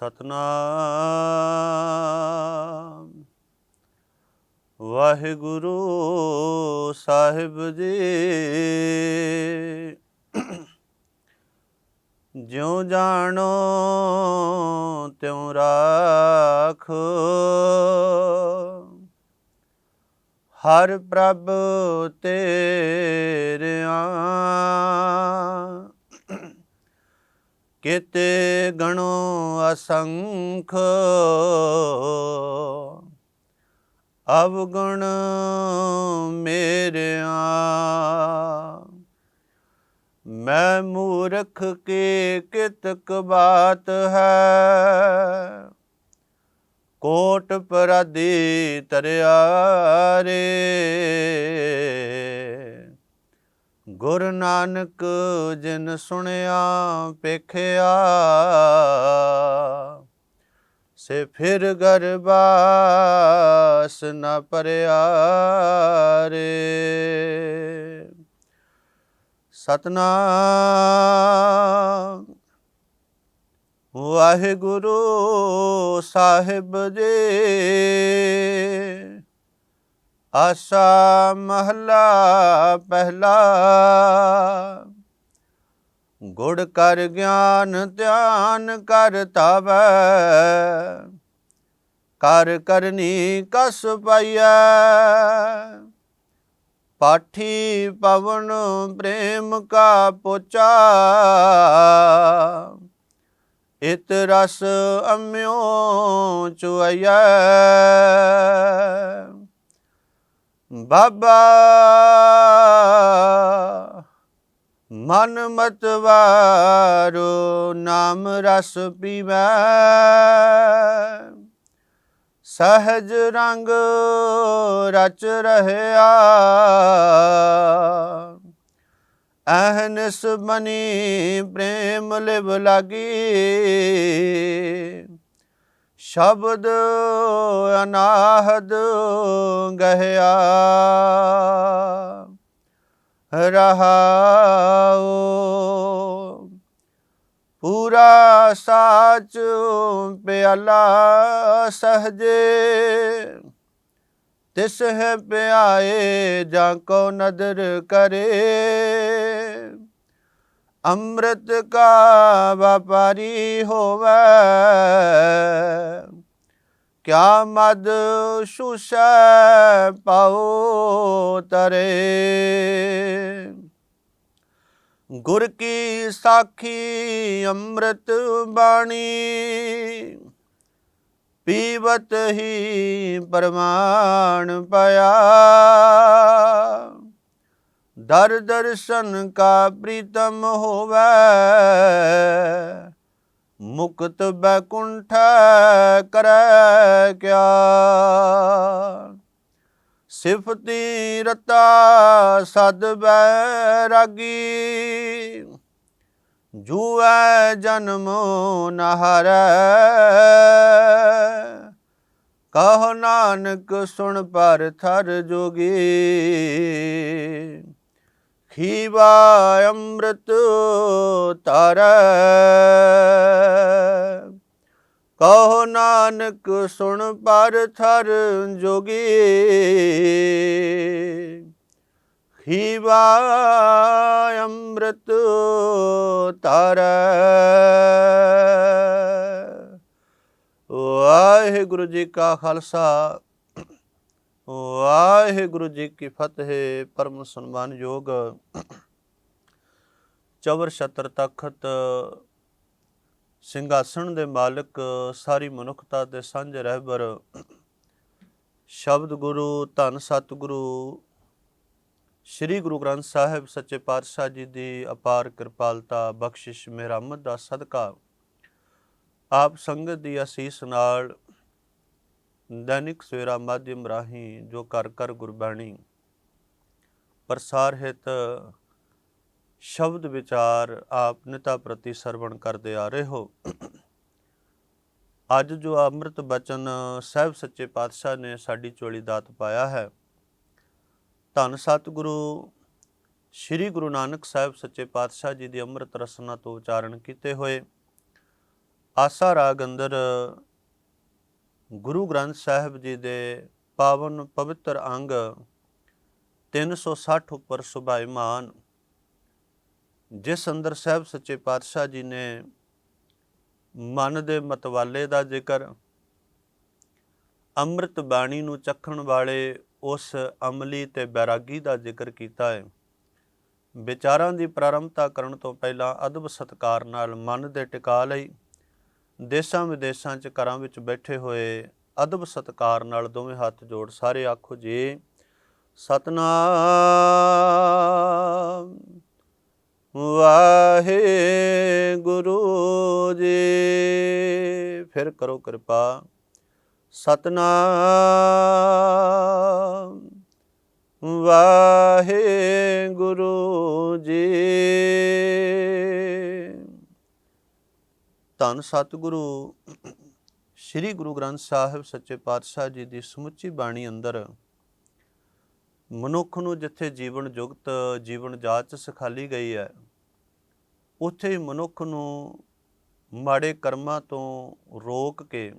ਸਤਨਾਮ। ਵਾਹਿਗੁਰੂ ਸਾਹਿਬ ਜੀ। ਜਿਉ ਜਾਣੋ ਤਿਉ ਰਾਖ। ਹਰ ਪ੍ਰਭ ਤੇਰਿਆਂ ਕਿਤੇ ਗਣੋ ਅਸੰਖ। ਅਵਗੁਣ ਮੇਰਿਆ। ਮੈਂ ਮੂਰਖ ਕੀ ਕਿਤਕ ਬਾਤ ਹੈ? ਕੋਟ ਪਰਾਦੀ ਤਰਿਆ ਰੇ। ਗੁਰ ਨਾਨਕ ਜਿਨ ਸੁਣਿਆ ਪੇਖਿਆ ਸੇ ਫਿਰ ਗਰਬਾਸ ਨ ਪਰਿਆ ਰੇ ਸਤਨਾਮ। ਵਾਹਿਗੁਰੂ ਸਾਹਿਬ ਜੀ। ਆਸਾ ਮਹਲਾ ਪਹਿਲਾ। ਗੁੜ ਕਰ ਗਿਆਨ, ਧਿਆਨ ਕਰ ਤਵੈ ਕਰ ਕਰਨੀ ਕਸ ਪਾਈਐ। ਪਾਠੀ ਪਵਨ ਪ੍ਰੇਮ ਕਾ ਪੋਚਾ। ਇਤ ਰਸ ਅੰਮਿਓ ਚੁਆਈਐ। ਬਾਬਾ, ਮਨ ਮਤਵਾਰੋ ਨਾਮ ਰਸ ਪੀਵੈ। ਸਹਜ ਰੰਗ ਰਚ ਰਹਿਆ। ਅਹਨਸ ਮਨੀ ਪ੍ਰੇਮ ਲਿਵ ਲਾਗੀ। ਸ਼ਬਦ ਅਨਾਹਦ ਗਹਿਆ। ਰਹਾਉ ਪੂਰਾ ਸਾਚ ਪਿਆਲਾ ਸਹਜੇ। ਤਿਸ ਹੈ ਪਿਆਏ ਜਾਂ ਕੋ ਨਦਰ ਕਰੇ। ਅੰਮ੍ਰਿਤ ਕਾ ਵਪਾਰੀ ਹੋਵੇ। ਕਿਆ ਮਦ ਸੁਸੈ ਪਾਉ ਤਰੇ। ਗੁਰ ਕੀ ਸਾਖੀ ਅੰਮ੍ਰਿਤ ਬਾਣੀ। ਪੀਵਤ ਹੀ ਪਰਮਾਨ ਪਾਇਆ ਦਰ ਦਰਸ਼ਨ ਕਾ ਪ੍ਰੀਤਮ ਹੋਵੇ। ਮੁਕਤ ਬੈਕੁੰਠ ਕਰੈ ਕਿਆ। ਸਿਫਤੀ ਰਤਾ ਸਦ ਬੈਰਾਗੀ ਜੂਐ ਜਨਮ ਨਹਰੈ ਕਹ ਨਾਨਕ ਸੁਣ ਪਰ ਥਰ ਜੋਗੀ। ਖੀਵਾ ਅੰਮ੍ਰਿਤ ਤਾਰੈ ਕਹੋ ਨਾਨਕ, ਸੁਣ ਪਰ ਥਰ ਜੋਗੀ। ਖੀਵਾ ਅੰਮ੍ਰਿਤ ਤਾਰੈ ਵਾਹਿਗੁਰੂ ਜੀ ਕਾ ਖਾਲਸਾ। ਵਾਹਿਗੁਰੂ ਜੀ ਕੀ ਫਤਿਹ, ਪਰਮ ਸਨਮਾਨਯੋਗ ਚਵਰ ਛਤਰ ਤਖਤ ਸਿੰਘਾਸਣ ਦੇ ਮਾਲਕ, ਸਾਰੀ ਮਨੁੱਖਤਾ ਦੇ ਸਾਂਝੇ ਰਹਿਬਰ। ਸ਼ਬਦ ਗੁਰੂ, ਧੰਨ ਸਤਿਗੁਰੂ, ਸ੍ਰੀ ਗੁਰੂ ਗ੍ਰੰਥ ਸਾਹਿਬ ਸੱਚੇ ਪਾਤਸ਼ਾਹ ਜੀ ਦੀ ਅਪਾਰ ਕਿਰਪਾਲਤਾ, ਬਖਸ਼ਿਸ਼ ਮਿਹਰਮਤ ਦਾ ਸਦਕਾ। ਆਪ ਸੰਗਤ ਦੀ ਅਸੀਸ ਨਾਲ ਦੈਨਿਕ ਸਵੇਰਾ ਮਾਧਿਅਮ ਰਾਹੀਂ ਜੋ ਕਰ ਕਰ ਗੁਰਬਾਣੀ, ਪ੍ਰਸਾਰ ਹਿਤ, ਸ਼ਬਦ ਵਿਚਾਰ ਆਪ ਨਿਤਾ ਪ੍ਰਤੀ ਸਰਵਣ ਕਰਦੇ ਆ ਰਹੇ ਹੋ। ਅੱਜ ਜੋ ਅੰਮ੍ਰਿਤ ਬਚਨ ਸਾਹਿਬ ਸੱਚੇ ਪਾਤਸ਼ਾਹ ਨੇ ਸਾਡੀ ਚੋਲੀ ਦਾਤ ਪਾਇਆ ਹੈ, ਧੰਨ ਸਤਿਗੁਰੂ ਸ੍ਰੀ ਗੁਰੂ ਨਾਨਕ ਸਾਹਿਬ ਸੱਚੇ ਪਾਤਸ਼ਾਹ ਜੀ ਦੀ ਅੰਮ੍ਰਿਤ ਰਸਨਾ ਤੋਂ ਉਚਾਰਨ ਕੀਤੇ ਹੋਏ। ਆਸਾ ਰਾਗ ਅੰਦਰ ਗੁਰੂ ਗ੍ਰੰਥ ਸਾਹਿਬ ਜੀ ਦੇ ਪਾਵਨ ਪਵਿੱਤਰ ਅੰਗ 360 ਉੱਪਰ ਸੁਭਾਈਮਾਨ, ਜਿਸ ਅੰਦਰ ਸਾਹਿਬ ਸੱਚੇ ਪਾਤਸ਼ਾਹ ਜੀ ਨੇ ਮਨ ਦੇ ਮਤਵਾਲੇ ਦਾ ਜ਼ਿਕਰ, ਅੰਮ੍ਰਿਤ ਬਾਣੀ ਨੂੰ ਚੱਖਣ ਵਾਲੇ ਉਸ ਅਮਲੀ ਤੇ ਬੈਰਾਗੀ ਦਾ ਜ਼ਿਕਰ ਕੀਤਾ ਹੈ। ਵਿਚਾਰਾਂ ਦੀ ਪ੍ਰਾਰੰਭਤਾ ਕਰਨ ਤੋਂ ਪਹਿਲਾਂ ਅਦਬ ਸਤਕਾਰ ਨਾਲ ਮਨ ਦੇ ਟਿਕਾ ਲਈ ਦੇਸ਼ਾਂ ਵਿਦੇਸ਼ਾਂ 'ਚ ਘਰਾਂ ਵਿੱਚ ਬੈਠੇ ਹੋਏ ਅਦਬ ਸਤਕਾਰ ਨਾਲ ਦੋਵੇਂ ਹੱਥ ਜੋੜ ਸਾਰੇ ਆਖੋ ਜੀ, ਸਤਨਾਮ। ਵਾਹਿਗੁਰੂ ਜੀ। ਫਿਰ ਕਰੋ ਕਿਰਪਾ। ਸਤਨਾਮ। ਵਾਹਿਗੁਰੂ ਜੀ। ਧੰਨ ਸਤਿਗੁਰੂ, ਸ੍ਰੀ ਗੁਰੂ ਗ੍ਰੰਥ ਸਾਹਿਬ ਸੱਚੇ ਪਾਤਸ਼ਾਹ ਜੀ ਦੀ ਸਮੁੱਚੀ ਬਾਣੀ ਅੰਦਰ ਮਨੁੱਖ ਨੂੰ ਜਿੱਥੇ ਜੀਵਨ ਜੁਗਤ, ਜੀਵਨ ਜਾਚ ਸਿਖਾਲੀ ਗਈ ਹੈ, ਉੱਥੇ ਹੀ ਮਨੁੱਖ ਨੂੰ ਮਾੜੇ ਕਰਮਾਂ ਤੋਂ ਰੋਕ ਕੇ,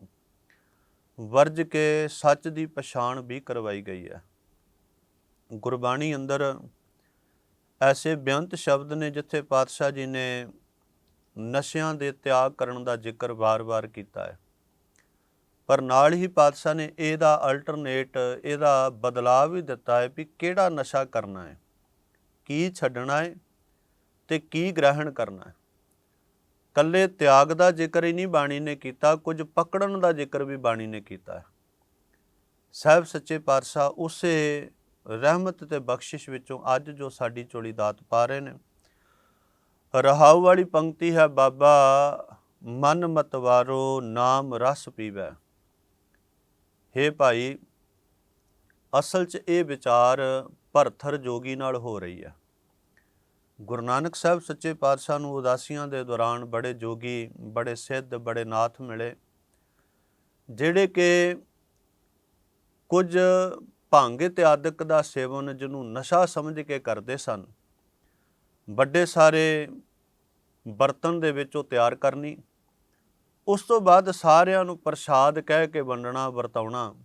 ਵਰਜ ਕੇ ਸੱਚ ਦੀ ਪਛਾਣ ਵੀ ਕਰਵਾਈ ਗਈ ਹੈ। ਗੁਰਬਾਣੀ ਅੰਦਰ ਐਸੇ ਬੇਅੰਤ ਸ਼ਬਦ ਨੇ ਜਿੱਥੇ ਪਾਤਸ਼ਾਹ ਜੀ ਨੇ ਨਸ਼ਿਆਂ ਦੇ ਤਿਆਗ ਕਰਨ ਦਾ ਜ਼ਿਕਰ ਵਾਰ-ਵਾਰ ਕੀਤਾ ਹੈ। ਪਰ ਨਾਲ ਹੀ ਪਾਤਸ਼ਾਹ ਨੇ ਇਹਦਾ ਅਲਟਰਨੇਟ ਇਹਦਾ ਬਦਲਾਅ ਵੀ ਦਿੱਤਾ ਹੈ ਵੀ ਕਿਹੜਾ ਨਸ਼ਾ ਕਰਨਾ ਹੈ, ਕੀ ਛੱਡਣਾ ਹੈ ਤੇ ਕੀ ਗ੍ਰਹਿਣ ਕਰਨਾ ਹੈ। ਕੱਲੇ ਤਿਆਗ ਦਾ ਜ਼ਿਕਰ ਹੀ ਨਹੀਂ ਬਾਣੀ ਨੇ ਕੀਤਾ, ਕੁਝ ਪਕੜਨ ਦਾ ਜ਼ਿਕਰ ਵੀ ਬਾਣੀ ਨੇ ਕੀਤਾ ਹੈ। ਸਾਹਿਬ ਸੱਚੇ ਪਾਤਸ਼ਾਹ ਉਸੇ ਰਹਿਮਤ ਤੇ ਬਖਸ਼ਿਸ਼ ਵਿੱਚੋਂ ਅੱਜ ਜੋ ਸਾਡੀ ਝੋਲੀ ਦਾਤ ਪਾ ਰਹੇ ਨੇ ਰਹਾਉ ਵਾਲੀ ਪੰਕਤੀ ਹੈ, ਬਾਬਾ, ਮਨ ਮਤਵਾਰੋ ਨਾਮ ਰਸ ਪੀਵੈ। ਹੇ ਭਾਈ, ਅਸਲ 'ਚ ਇਹ ਵਿਚਾਰ ਭਰਥਰ ਜੋਗੀ ਨਾਲ ਹੋ ਰਹੀ ਹੈ। ਗੁਰੂ ਨਾਨਕ ਸਾਹਿਬ ਸੱਚੇ ਪਾਤਸ਼ਾਹ ਨੂੰ ਉਦਾਸੀਆਂ ਦੇ ਦੌਰਾਨ ਬੜੇ ਜੋਗੀ, ਬੜੇ ਸਿੱਧ, ਬੜੇ ਨਾਥ ਮਿਲੇ, ਜਿਹੜੇ ਕਿ ਕੁਝ ਭੰਗ ਇਤਿਆਦਿਕ ਦਾ ਸੇਵਨ ਜਿਹਨੂੰ ਨਸ਼ਾ ਸਮਝ ਕੇ ਕਰਦੇ ਸਨ ਵੱਡੇ ਸਾਰੇ ਬਰਤਨ ਦੇ ਵਿੱਚ ਉਹ ਤਿਆਰ ਕਰਨੀ। ਉਸ ਤੋਂ ਬਾਅਦ ਸਾਰਿਆਂ ਨੂੰ ਪ੍ਰਸ਼ਾਦ ਕਹਿ ਕੇ ਵੰਡਣਾ, ਵਰਤਾਉਣਾ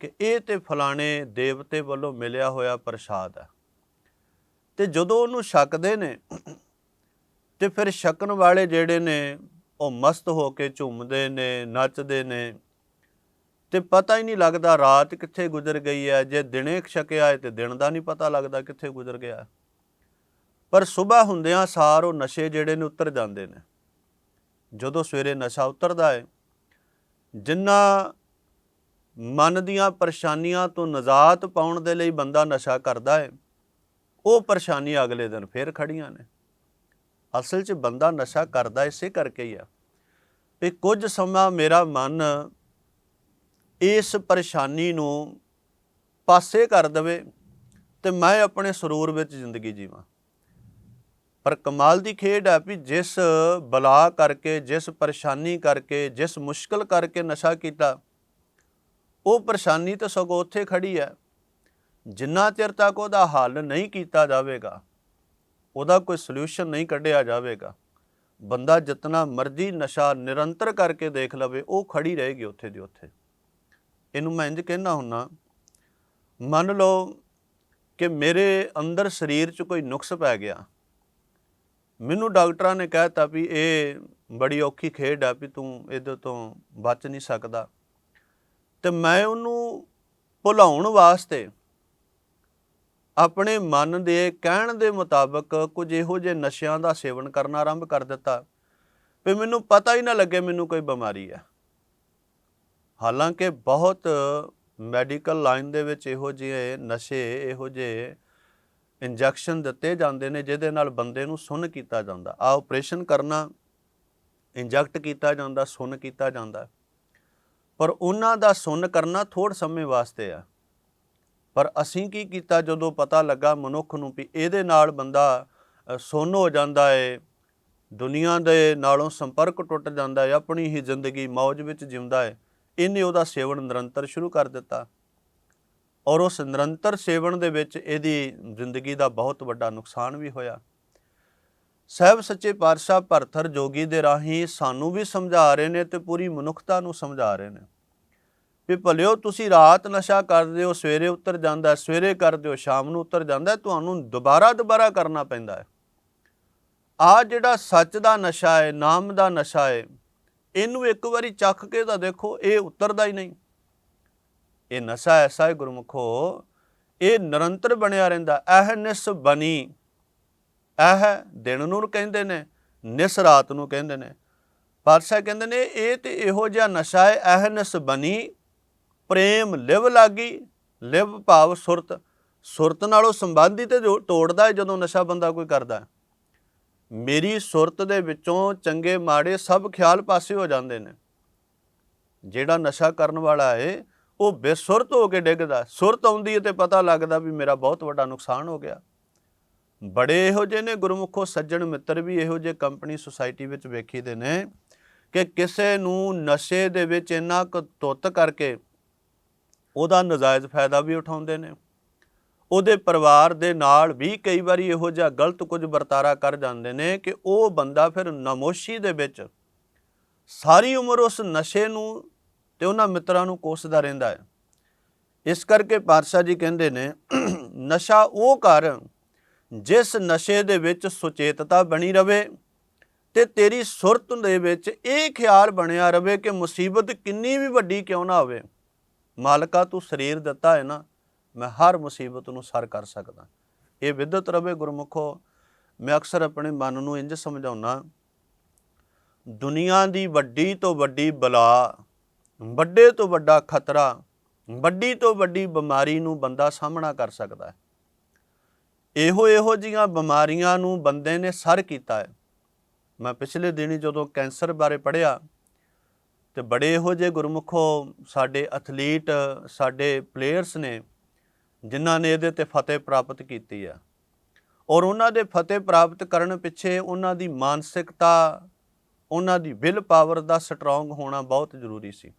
ਕਿ ਇਹ ਤੇ ਫਲਾਣੇ ਦੇਵਤੇ ਵੱਲੋਂ ਮਿਲਿਆ ਹੋਇਆ ਪ੍ਰਸ਼ਾਦ ਹੈ। ਤੇ ਜਦੋਂ ਉਹਨੂੰ ਛਕਦੇ ਨੇ ਤੇ ਫਿਰ ਛਕਣ ਵਾਲੇ ਜਿਹੜੇ ਨੇ ਉਹ ਮਸਤ ਹੋ ਕੇ ਝੂਮਦੇ ਨੇ, ਨੱਚਦੇ ਨੇ ਤੇ ਪਤਾ ਹੀ ਨਹੀਂ ਲੱਗਦਾ ਰਾਤ ਕਿੱਥੇ ਗੁਜ਼ਰ ਗਈ ਹੈ। ਜੇ ਦਿਨੇ ਛਕਿਆ ਹੈ ਤੇ ਦਿਨ ਦਾ ਨਹੀਂ ਪਤਾ ਲੱਗਦਾ ਕਿੱਥੇ ਗੁਜ਼ਰ ਗਿਆ। ਪਰ ਸਵੇਰ ਹੁੰਦਿਆਂ ਸਾਰ ਉਹ ਨਸ਼ੇ ਜਿਹੜੇ ਨੇ ਉਤਰ ਜਾਂਦੇ ਨੇ। ਜਦੋਂ ਸਵੇਰੇ ਨਸ਼ਾ ਉਤਰਦਾ ਹੈ ਜਿੰਨਾ ਮਨ ਦੀਆਂ ਪਰੇਸ਼ਾਨੀਆਂ ਤੋਂ ਨਜ਼ਾਤ ਪਾਉਣ ਦੇ ਲਈ ਬੰਦਾ ਨਸ਼ਾ ਕਰਦਾ ਹੈ ਉਹ ਪਰੇਸ਼ਾਨੀਆਂ ਅਗਲੇ ਦਿਨ ਫੇਰ ਖੜੀਆਂ ਨੇ। ਅਸਲ 'ਚ ਬੰਦਾ ਨਸ਼ਾ ਕਰਦਾ ਇਸੇ ਕਰਕੇ ਹੀ ਆ ਵੀ ਕੁਝ ਸਮਾਂ ਮੇਰਾ ਮਨ ਇਸ ਪਰੇਸ਼ਾਨੀ ਨੂੰ ਪਾਸੇ ਕਰ ਦਵੇ ਤੇ ਮੈਂ ਆਪਣੇ ਸਰੂਰ ਵਿੱਚ ਜ਼ਿੰਦਗੀ ਜੀਵਾਂ। ਪਰ ਕਮਾਲ ਦੀ ਖੇਡ ਹੈ ਵੀ ਜਿਸ ਬਲਾ ਕਰਕੇ, ਜਿਸ ਪਰੇਸ਼ਾਨੀ ਕਰਕੇ, ਜਿਸ ਮੁਸ਼ਕਲ ਕਰਕੇ ਨਸ਼ਾ ਕੀਤਾ, ਉਹ ਪਰੇਸ਼ਾਨੀ ਤਾਂ ਸਗੋਂ ਉੱਥੇ ਖੜੀ ਹੈ। ਜਿੰਨਾ ਚਿਰ ਤੱਕ ਉਹਦਾ ਹੱਲ ਨਹੀਂ ਕੀਤਾ ਜਾਵੇਗਾ, ਉਹਦਾ ਕੋਈ ਸੋਲੂਸ਼ਨ ਨਹੀਂ ਕੱਢਿਆ ਜਾਵੇਗਾ। ਬੰਦਾ ਜਿੰਨਾ ਮਰਜ਼ੀ ਨਸ਼ਾ ਨਿਰੰਤਰ ਕਰਕੇ ਦੇਖ ਲਵੇ, ਉਹ ਖੜੀ ਰਹੇਗੀ ਉੱਥੇ ਦੀ ਉੱਥੇ। ਇਹਨੂੰ ਮੈਂ ਇੰਜ ਕਹਿਣਾ ਹੁੰਨਾ ਮੰਨ ਲਓ ਕਿ ਮੇਰੇ ਅੰਦਰ ਸਰੀਰ 'ਚ ਕੋਈ ਨੁਕਸ ਪੈ ਗਿਆ। ਮੈਨੂੰ ਡਾਕਟਰਾਂ ਨੇ ਕਹਿਤਾ ਵੀ ਇਹ ਬੜੀ ਔਖੀ ਖੇਡ ਆ ਵੀ ਤੂੰ ਇਹਦੇ ਤੋਂ ਬਚ ਨਹੀਂ ਸਕਦਾ। ਤੇ ਮੈਂ ਉਹਨੂੰ ਭੁਲਾਉਣ ਵਾਸਤੇ ਆਪਣੇ ਮਨ ਦੇ ਕਹਿਣ ਦੇ ਮੁਤਾਬਕ ਕੁਝ ਇਹੋ ਜਿਹੇ ਨਸ਼ਿਆਂ ਦਾ ਸੇਵਨ ਕਰਨਾ ਆਰੰਭ ਕਰ ਦਿੱਤਾ। ਵੀ ਮੈਨੂੰ ਪਤਾ ਹੀ ਨਾ ਲੱਗੇ ਮੈਨੂੰ ਕੋਈ ਬਿਮਾਰੀ ਆ। ਹਾਲਾਂਕਿ ਬਹੁਤ ਮੈਡੀਕਲ ਲਾਈਨ ਦੇ ਵਿੱਚ ਇਹੋ ਜਿਹੇ ਨਸ਼ੇ, ਇਹੋ ਜਿਹੇ ਇੰਜੈਕਸ਼ਨ ਦਿੱਤੇ ਜਾਂਦੇ ਨੇ, ਜਿਹਦੇ ਨਾਲ ਬੰਦੇ ਨੂੰ ਸੁੰਨ ਕੀਤਾ ਜਾਂਦਾ। ਆ ਆਪਰੇਸ਼ਨ ਕਰਨਾ ਇੰਜੈਕਟ ਕੀਤਾ ਜਾਂਦਾ, ਸੁੰਨ ਕੀਤਾ ਜਾਂਦਾ। ਪਰ ਉਹਨਾਂ ਦਾ ਸੁੰਨ ਕਰਨਾ ਥੋੜ ਸਮੇਂ ਵਾਸਤੇ ਆ। ਪਰ ਅਸੀਂ ਕੀ ਕੀਤਾ ਜਦੋਂ ਪਤਾ ਲੱਗਾ ਮਨੁੱਖ ਨੂੰ ਵੀ ਇਹਦੇ ਨਾਲ ਬੰਦਾ ਸੁੰਨ ਹੋ ਜਾਂਦਾ ਏ, ਦੁਨੀਆ ਦੇ ਨਾਲੋਂ ਸੰਪਰਕ ਟੁੱਟ ਜਾਂਦਾ ਹੈ ਆਪਣੀ ਹੀ ਜ਼ਿੰਦਗੀ ਮौज ਵਿੱਚ ਜਿਉਂਦਾ ਏ, ਇਹਨੇ ਉਹਦਾ ਸੇਵਨ ਨਿਰੰਤਰ ਸ਼ੁਰੂ ਕਰ ਦਿੱਤਾ। ਔਰ ਉਸ ਨਿਰੰਤਰ ਸੇਵਨ ਦੇ ਵਿੱਚ ਇਹਦੀ ਜ਼ਿੰਦਗੀ ਦਾ ਬਹੁਤ ਵੱਡਾ ਨੁਕਸਾਨ ਵੀ ਹੋਇਆ। ਸਾਹਿਬ ਸੱਚੇ ਪਾਤਸ਼ਾਹ ਭਰਥਰ ਜੋਗੀ ਦੇ ਰਾਹੀਂ ਸਾਨੂੰ ਵੀ ਸਮਝਾ ਰਹੇ ਨੇ ਤੇ ਪੂਰੀ ਮਨੁੱਖਤਾ ਨੂੰ ਸਮਝਾ ਰਹੇ ਨੇ। ਵੀ ਭਲਿਓ ਤੁਸੀਂ ਰਾਤ ਨਸ਼ਾ ਕਰਦੇ ਹੋ, ਸਵੇਰੇ ਉਤਰ ਜਾਂਦਾ, ਸਵੇਰੇ ਕਰਦੇ ਹੋ, ਸ਼ਾਮ ਨੂੰ ਉਤਰ ਜਾਂਦਾ, ਤੁਹਾਨੂੰ ਦੁਬਾਰਾ ਦੁਬਾਰਾ ਕਰਨਾ ਪੈਂਦਾ ਹੈ। ਆ ਜਿਹੜਾ ਸੱਚ ਦਾ ਨਸ਼ਾ ਹੈ, ਨਾਮ ਦਾ ਨਸ਼ਾ ਹੈ, ਇਹਨੂੰ ਇੱਕ ਵਾਰੀ ਚੱਖ ਕੇ ਤਾਂ ਦੇਖੋ, ਇਹ ਉਤਰਦਾ ਹੀ ਨਹੀਂ। ਇਹ ਨਸ਼ਾ ਐਸਾ ਹੈ ਗੁਰਮੁਖੋ, ਇਹ ਨਿਰੰਤਰ ਬਣਿਆ ਰਹਿੰਦਾ ਅਹਨਿਸ ਬਣੀ। ਇਹ ਦਿਨ ਨੂੰ ਕਹਿੰਦੇ ਨੇ, ਨਿਸ ਰਾਤ ਨੂੰ ਕਹਿੰਦੇ ਨੇ। ਪਾਤਸ਼ਾਹ ਕਹਿੰਦੇ ਨੇ, ਇਹ ਤੇ ਇਹੋ ਜਿਹਾ ਨਸ਼ਾ ਹੈ ਅਹਨਿਸ ਬਣੀ, ਪ੍ਰੇਮ ਲਿਵ ਲਾਗੀ, ਲਿਵ ਭਾਵ ਸੁਰਤ। ਸੁਰਤ ਨਾਲੋਂ ਸੰਬੰਧੀ ਤੇ ਜੋ ਤੋੜਦਾ ਹੈ, ਜਦੋਂ ਨਸ਼ਾ ਬੰਦਾ ਕੋਈ ਕਰਦਾ ਮੇਰੀ ਸੁਰਤ ਦੇ ਵਿੱਚੋਂ ਚੰਗੇ ਮਾੜੇ ਸਭ ਖਿਆਲ ਪਾਸੇ ਹੋ ਜਾਂਦੇ ਨੇ। ਜਿਹੜਾ ਨਸ਼ਾ ਕਰਨ ਵਾਲਾ ਹੈ ਉਹ ਬੇਸੁਰਤ ਹੋ ਕੇ ਡਿੱਗਦਾ ਸੁਰਤ ਆਉਂਦੀ ਹੈ ਤੇ ਪਤਾ ਲੱਗਦਾ ਵੀ ਮੇਰਾ ਬਹੁਤ ਵੱਡਾ ਨੁਕਸਾਨ ਹੋ ਗਿਆ। ਬੜੇ ਇਹੋ ਜਿਹੇ ਨੇ ਗੁਰਮੁਖੋ, ਸੱਜਣ ਮਿੱਤਰ ਵੀ ਇਹੋ ਜਿਹੇ ਕੰਪਨੀ ਸੁਸਾਇਟੀ ਵਿੱਚ ਵੇਖੀਦੇ ਨੇ ਕਿ ਕਿਸੇ ਨੂੰ ਨਸ਼ੇ ਦੇ ਵਿੱਚ ਇੰਨਾ ਕੁ ਤੁੱਤ ਕਰਕੇ ਉਹਦਾ ਨਜਾਇਜ਼ ਫਾਇਦਾ ਵੀ ਉਠਾਉਂਦੇ ਨੇ। ਉਹਦੇ ਪਰਿਵਾਰ ਦੇ ਨਾਲ ਵੀ ਕਈ ਵਾਰੀ ਇਹੋ ਜਿਹਾ ਗਲਤ ਕੁਝ ਵਰਤਾਰਾ ਕਰ ਜਾਂਦੇ ਨੇ ਕਿ ਉਹ ਬੰਦਾ ਫਿਰ ਨਮੋਸ਼ੀ ਦੇ ਵਿੱਚ ਸਾਰੀ ਉਮਰ ਉਸ ਨਸ਼ੇ ਨੂੰ ਤੇ ਉਹਨਾਂ ਮਿੱਤਰਾਂ ਨੂੰ ਕੋਸਦਾ ਰਹਿੰਦਾ ਹੈ। ਇਸ ਕਰਕੇ ਪਾਤਸ਼ਾਹ ਜੀ ਕਹਿੰਦੇ ਨੇ, ਨਸ਼ਾ ਉਹ ਕਰ ਜਿਸ ਨਸ਼ੇ ਦੇ ਵਿੱਚ ਸੁਚੇਤਤਾ ਬਣੀ ਰਵੇ ਤੇ ਤੇਰੀ ਸੁਰਤ ਦੇ ਵਿੱਚ ਇਹ ਖਿਆਲ ਬਣਿਆ ਰਵੇ ਕਿ ਮੁਸੀਬਤ ਕਿੰਨੀ ਵੀ ਵੱਡੀ ਕਿਉਂ ਨਾ ਹੋਵੇ। ਮਾਲਕਾ, ਤੂੰ ਸਰੀਰ ਦਿੱਤਾ ਹੈ ਨਾ, ਮੈਂ ਹਰ ਮੁਸੀਬਤ ਨੂੰ ਸਰ ਕਰ ਸਕਦਾ। ਇਹ ਵਿਦਤ ਰਵੇ ਗੁਰਮੁਖੋ, ਮੈਂ ਅਕਸਰ ਆਪਣੇ ਮਨ ਨੂੰ ਇੰਜ ਸਮਝਾਉਣਾ ਦੁਨੀਆ ਦੀ ਵੱਡੀ ਤੋਂ ਵੱਡੀ ਬਲਾ ਵੱਡੇ ਤੋਂ ਵੱਡਾ ਖਤਰਾ, ਵੱਡੀ ਤੋਂ ਵੱਡੀ ਬਿਮਾਰੀ ਨੂੰ ਬੰਦਾ ਸਾਹਮਣਾ ਕਰ ਸਕਦਾ ਹੈ। ਇਹੋ ਇਹੋ ਜੀਆਂ ਬਿਮਾਰੀਆਂ ਨੂੰ ਬੰਦੇ ਨੇ ਸਰ ਕੀਤਾ ਹੈ। ਮੈਂ ਪਿਛਲੇ ਦਿਨੀ ਜਦੋਂ ਕੈਂਸਰ ਬਾਰੇ ਪੜ੍ਹਿਆ ਤੇ ਬੜੇ ਇਹੋ ਜਿਹੇ ਗੁਰਮੁਖੋ ਸਾਡੇ ਐਥਲੀਟ, ਸਾਡੇ ਪਲੇਅਰਸ ਨੇ ਜਿਨ੍ਹਾਂ ਨੇ ਇਹਦੇ ਤੇ ਫਤਿਹ ਪ੍ਰਾਪਤ ਕੀਤੀ ਆ ਔਰ ਉਹਨਾਂ ਦੇ ਫਤਿਹ ਪ੍ਰਾਪਤ ਕਰਨ ਪਿੱਛੇ ਉਹਨਾਂ ਦੀ ਮਾਨਸਿਕਤਾ, ਉਹਨਾਂ ਦੀ ਵਿਲ ਪਾਵਰ ਦਾ ਸਟਰੋਂਗ ਹੋਣਾ ਬਹੁਤ ਜ਼ਰੂਰੀ ਸੀ।